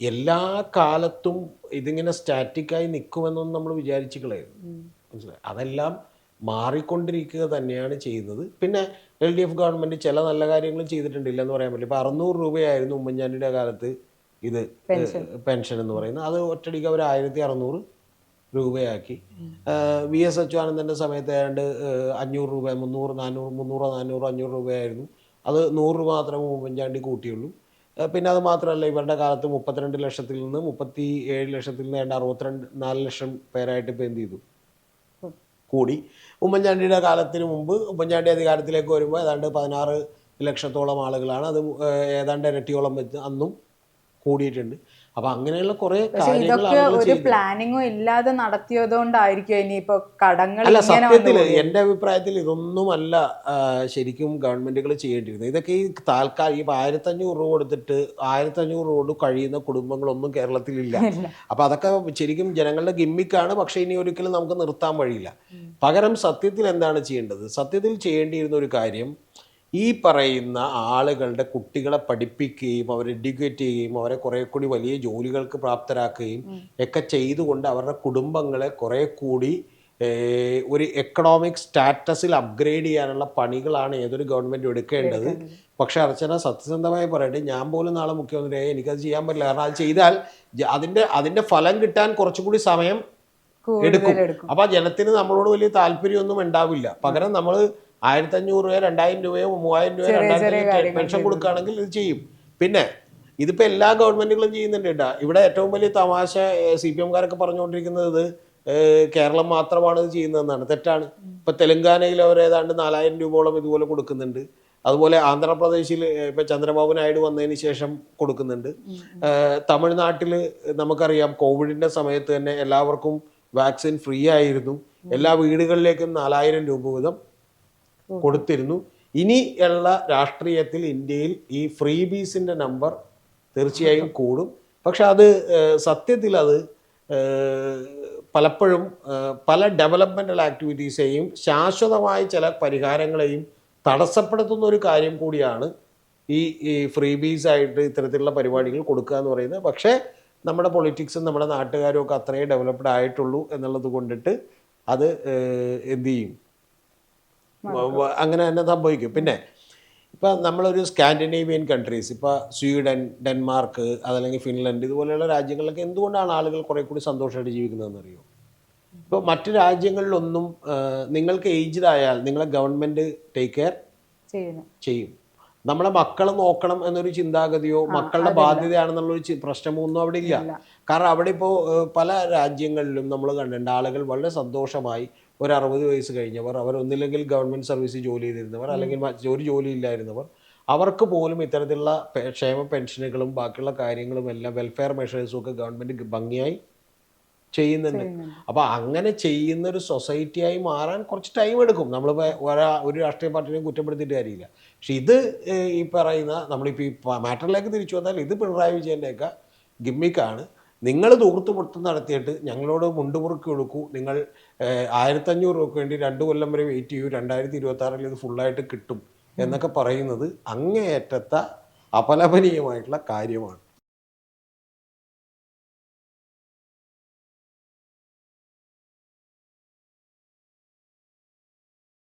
എല്ലാ കാലത്തും ഇതിങ്ങനെ സ്റ്റാറ്റിക്കായി നിൽക്കുമെന്നൊന്നും നമ്മൾ വിചാരിച്ചു കളയരുത് മനസ്സിലായി? അതെല്ലാം മാറിക്കൊണ്ടിരിക്കുക തന്നെയാണ് ചെയ്യുന്നത്. പിന്നെ എൽ ഡി എഫ് ഗവൺമെന്റ് ചില നല്ല കാര്യങ്ങളും ചെയ്തിട്ടുണ്ടില്ല ഇല്ലെന്ന് പറയാൻ പറ്റില്ല. ഇപ്പോൾ അറുന്നൂറ് രൂപയായിരുന്നു ഉമ്മൻചാണ്ടിയുടെ കാലത്ത് ഇത് പെൻഷൻ. എന്ന് പറയുന്നത്. അത് ഒറ്റടിക്ക് അവർ ആയിരത്തി അറുന്നൂറ് രൂപയാക്കി വി എസ് അച്യുതാനന്ദന്റെ സമയത്ത് ഏതാണ്ട് അഞ്ഞൂറ് രൂപ മുന്നൂറ് നാനൂറ് മുന്നൂറ് നാനൂറ് അഞ്ഞൂറ് രൂപയായിരുന്നു. അത് നൂറ് രൂപ മാത്രമേ ഉമ്മൻചാണ്ടി കൂട്ടിയുള്ളൂ. പിന്നെ അത് മാത്രമല്ല ഇവരുടെ കാലത്ത് മുപ്പത്തിരണ്ട് ലക്ഷത്തിൽ നിന്ന് മുപ്പത്തി ഏഴ് ലക്ഷത്തിൽ നിന്ന് ഏതാണ്ട് അറുപത്തിരണ്ട് നാല് ലക്ഷം പേരായിട്ട് ഇപ്പോൾ എന്ത് ചെയ്തു? കൂടി. ഉമ്മൻചാണ്ടിയുടെ കാലത്തിന് മുമ്പ് ഉമ്മൻചാണ്ടി അധികാരത്തിലേക്ക് വരുമ്പോൾ ഏതാണ്ട് പതിനാറ് ലക്ഷത്തോളം ആളുകളാണ് അത് ഏതാണ്ട് ഇരട്ടിയോളം വെച്ച് അന്നും കൂടിയിട്ടുണ്ട്. അപ്പൊ അങ്ങനെയുള്ള കുറെ ഇതൊക്കെ ഒരു. പ്ലാനിങ്ങും ഇല്ലാതെ നടത്തിയതുകൊണ്ടായിരിക്കും ഇനിയിപ്പോ കടങ്ങൾ അല്ല സത്യത്തിൽ എന്റെ അഭിപ്രായത്തിൽ ഇതൊന്നുമല്ല ശരിക്കും ഗവൺമെന്റുകൾ ചെയ്യേണ്ടിയിരുന്നത്. ഇതൊക്കെ ഈ താൽക്കാലിക ഇപ്പൊ ആയിരത്തഞ്ഞൂറ് രൂപ കൊടുത്തിട്ട് ആയിരത്തഞ്ഞൂറ് രൂപ കഴിയുന്ന കുടുംബങ്ങളൊന്നും കേരളത്തിലില്ല. അപ്പൊ അതൊക്കെ ശരിക്കും ജനങ്ങളുടെ ഗിമ്മിക്കാണ്. പക്ഷെ ഇനി ഒരിക്കലും നമുക്ക് നിർത്താൻ വഴിയില്ല. പകരം സത്യത്തിൽ എന്താണ് ചെയ്യേണ്ടത്? സത്യത്തിൽ ചെയ്യേണ്ടിയിരുന്ന ഒരു കാര്യം ഈ പറയുന്ന ആളുകളുടെ കുട്ടികളെ പഠിപ്പിക്കുകയും അവരെ എഡ്യൂക്കേറ്റ് ചെയ്യുകയും അവരെ കുറെ കൂടി വലിയ ജോലികൾക്ക് പ്രാപ്തരാക്കുകയും ഒക്കെ ചെയ്തുകൊണ്ട് അവരുടെ കുടുംബങ്ങളെ കുറെ കൂടി ഒരു എക്കണോമിക് സ്റ്റാറ്റസിൽ അപ്ഗ്രേഡ് ചെയ്യാനുള്ള പണികളാണ് ഏതൊരു ഗവൺമെന്റ് എടുക്കേണ്ടത്. പക്ഷെ അർച്ചന സത്യസന്ധമായി പറയട്ടെ ഞാൻ പോലും നാളെ മുഖ്യമന്ത്രിയായി എനിക്കത് ചെയ്യാൻ പറ്റില്ല. കാരണം അത് ചെയ്താൽ അതിന്റെ അതിന്റെ അതിന്റെ ഫലം കിട്ടാൻ കുറച്ചുകൂടി സമയം എടുക്കും. അപ്പൊ ജനത്തിന് നമ്മളോട് വലിയ താല്പര്യമൊന്നും ഉണ്ടാവില്ല. പകരം നമ്മൾ ആയിരത്തി അഞ്ഞൂറ് രൂപ രണ്ടായിരം രൂപയോ മൂവായിരം രൂപയോ രണ്ടായിരം പെൻഷൻ കൊടുക്കുകയാണെങ്കിൽ ഇത് ചെയ്യും. പിന്നെ ഇതിപ്പോ എല്ലാ ഗവൺമെന്റുകളും ചെയ്യുന്നുണ്ട് കേട്ടോ. ഇവിടെ ഏറ്റവും വലിയ തമാശ സി പി എംകാരൊക്കെ പറഞ്ഞുകൊണ്ടിരിക്കുന്നത് ഇത് കേരളം മാത്രമാണ് ഇത് ചെയ്യുന്നതെന്നാണ്. തെറ്റാണ്. ഇപ്പൊ തെലങ്കാനയിൽ അവർ ഏതാണ്ട് നാലായിരം രൂപയോളം ഇതുപോലെ കൊടുക്കുന്നുണ്ട്. അതുപോലെ ആന്ധ്രാപ്രദേശിൽ ഇപ്പം ചന്ദ്രബാബു നായിഡു വന്നതിന് ശേഷം കൊടുക്കുന്നുണ്ട്. തമിഴ്നാട്ടിൽ നമുക്കറിയാം കോവിഡിന്റെ സമയത്ത് തന്നെ എല്ലാവർക്കും വാക്സിൻ ഫ്രീ ആയിരുന്നു. എല്ലാ വീടുകളിലേക്കും നാലായിരം രൂപ വീതം. കൊടുത്തിരുന്നു. ഇനി ഉള്ള രാഷ്ട്രീയത്തിൽ ഇന്ത്യയിൽ ഈ ഫ്രീ ബീസിന്റെ നമ്പർ തീർച്ചയായും കൂടും. പക്ഷെ അത് സത്യത്തിൽ അത് പലപ്പോഴും പല ഡെവലപ്മെന്റൽ ആക്ടിവിറ്റീസെയും ശാശ്വതമായ ചില പരിഹാരങ്ങളെയും തടസ്സപ്പെടുത്തുന്ന ഒരു കാര്യം കൂടിയാണ് ഈ ഈ ഫ്രീ ബീസ് ആയിട്ട് ഇത്തരത്തിലുള്ള പരിപാടികൾ കൊടുക്കുക എന്ന് പറയുന്നത്. പക്ഷേ നമ്മുടെ പൊളിറ്റിക്സും നമ്മുടെ നാട്ടുകാരും ഒക്കെ അത്രയും ഡെവലപ്ഡ് ആയിട്ടുള്ളൂ എന്നുള്ളത് കൊണ്ടിട്ട് അത് എന്തു ചെയ്യും? അങ്ങനെ തന്നെ സംഭവിക്കും. പിന്നെ ഇപ്പം നമ്മളൊരു സ്കാൻഡിനേവിയൻ കൺട്രീസ് ഇപ്പോൾ സ്വീഡൻ ഡെൻമാർക്ക് അതല്ലെങ്കിൽ ഫിൻലൻഡ് ഇതുപോലെയുള്ള രാജ്യങ്ങളിലൊക്കെ എന്തുകൊണ്ടാണ് ആളുകൾ കുറെ കൂടി സന്തോഷമായിട്ട് ജീവിക്കുന്നതെന്ന് അറിയോ ഇപ്പോൾ മറ്റു രാജ്യങ്ങളിലൊന്നും നിങ്ങൾക്ക് ഏജ്ഡ് ആയാൽ നിങ്ങളെ ഗവൺമെന്റ് ടേക്ക് കെയർ ചെയ്യും. നമ്മളെ മക്കൾ നോക്കണം എന്നൊരു ചിന്താഗതിയോ മക്കളുടെ ബാധ്യതയാണെന്നുള്ളൊരു പ്രശ്നമോ ഒന്നും അവിടെ ഇല്ല. കാരണം അവിടെ ഇപ്പോൾ പല രാജ്യങ്ങളിലും നമ്മൾ കണ്ടിട്ടുണ്ട് ആളുകൾ വളരെ സന്തോഷമായി ഒരു അറുപത് വയസ്സ് കഴിഞ്ഞവർ അവർ ഒന്നില്ലെങ്കിൽ ഗവൺമെന്റ് സർവീസിൽ ജോലി ചെയ്തിരുന്നവർ അല്ലെങ്കിൽ ഒരു ജോലി ഇല്ലായിരുന്നവർ അവർക്ക് പോലും ഇത്തരത്തിലുള്ള ക്ഷേമ പെൻഷനുകളും ബാക്കിയുള്ള കാര്യങ്ങളും എല്ലാം വെൽഫെയർ മെഷേഴ്സും ഒക്കെ ഗവൺമെന്റ് ഭംഗിയായി ചെയ്യുന്നുണ്ട്. അപ്പോൾ അങ്ങനെ ചെയ്യുന്ന ഒരു സൊസൈറ്റിയായി മാറാൻ കുറച്ച് ടൈം എടുക്കും. നമ്മളിപ്പോൾ ഒരാ ഒരു രാഷ്ട്രീയ പാർട്ടിനെയും കുറ്റപ്പെടുത്തിയിട്ട് കാര്യമില്ല. പക്ഷെ ഇത് ഈ പറയുന്ന നമ്മളിപ്പോൾ ഈ മാറ്ററിലേക്ക് തിരിച്ചു വന്നാൽ ഇത് പിണറായി വിജയന്റെയൊക്കെ ഗിമ്മിക്കാണ് നിങ്ങൾ തൂർത്തുമുട്ടം നടത്തിയിട്ട് ഞങ്ങളോട് മുണ്ടുമുറുക്കി കൊടുക്കൂ നിങ്ങൾ ആയിരത്തഞ്ഞൂറ് രൂപയ്ക്ക് വേണ്ടി രണ്ട് കൊല്ലം വരെ വെയിറ്റ് ചെയ്യൂ. രണ്ടായിരത്തി ഇരുപത്തി ആറിൽ ഇത് ഫുള്ളായിട്ട് കിട്ടും എന്നൊക്കെ പറയുന്നത് അങ്ങേയറ്റത്തെ അപലപനീയമായിട്ടുള്ള കാര്യമാണ്.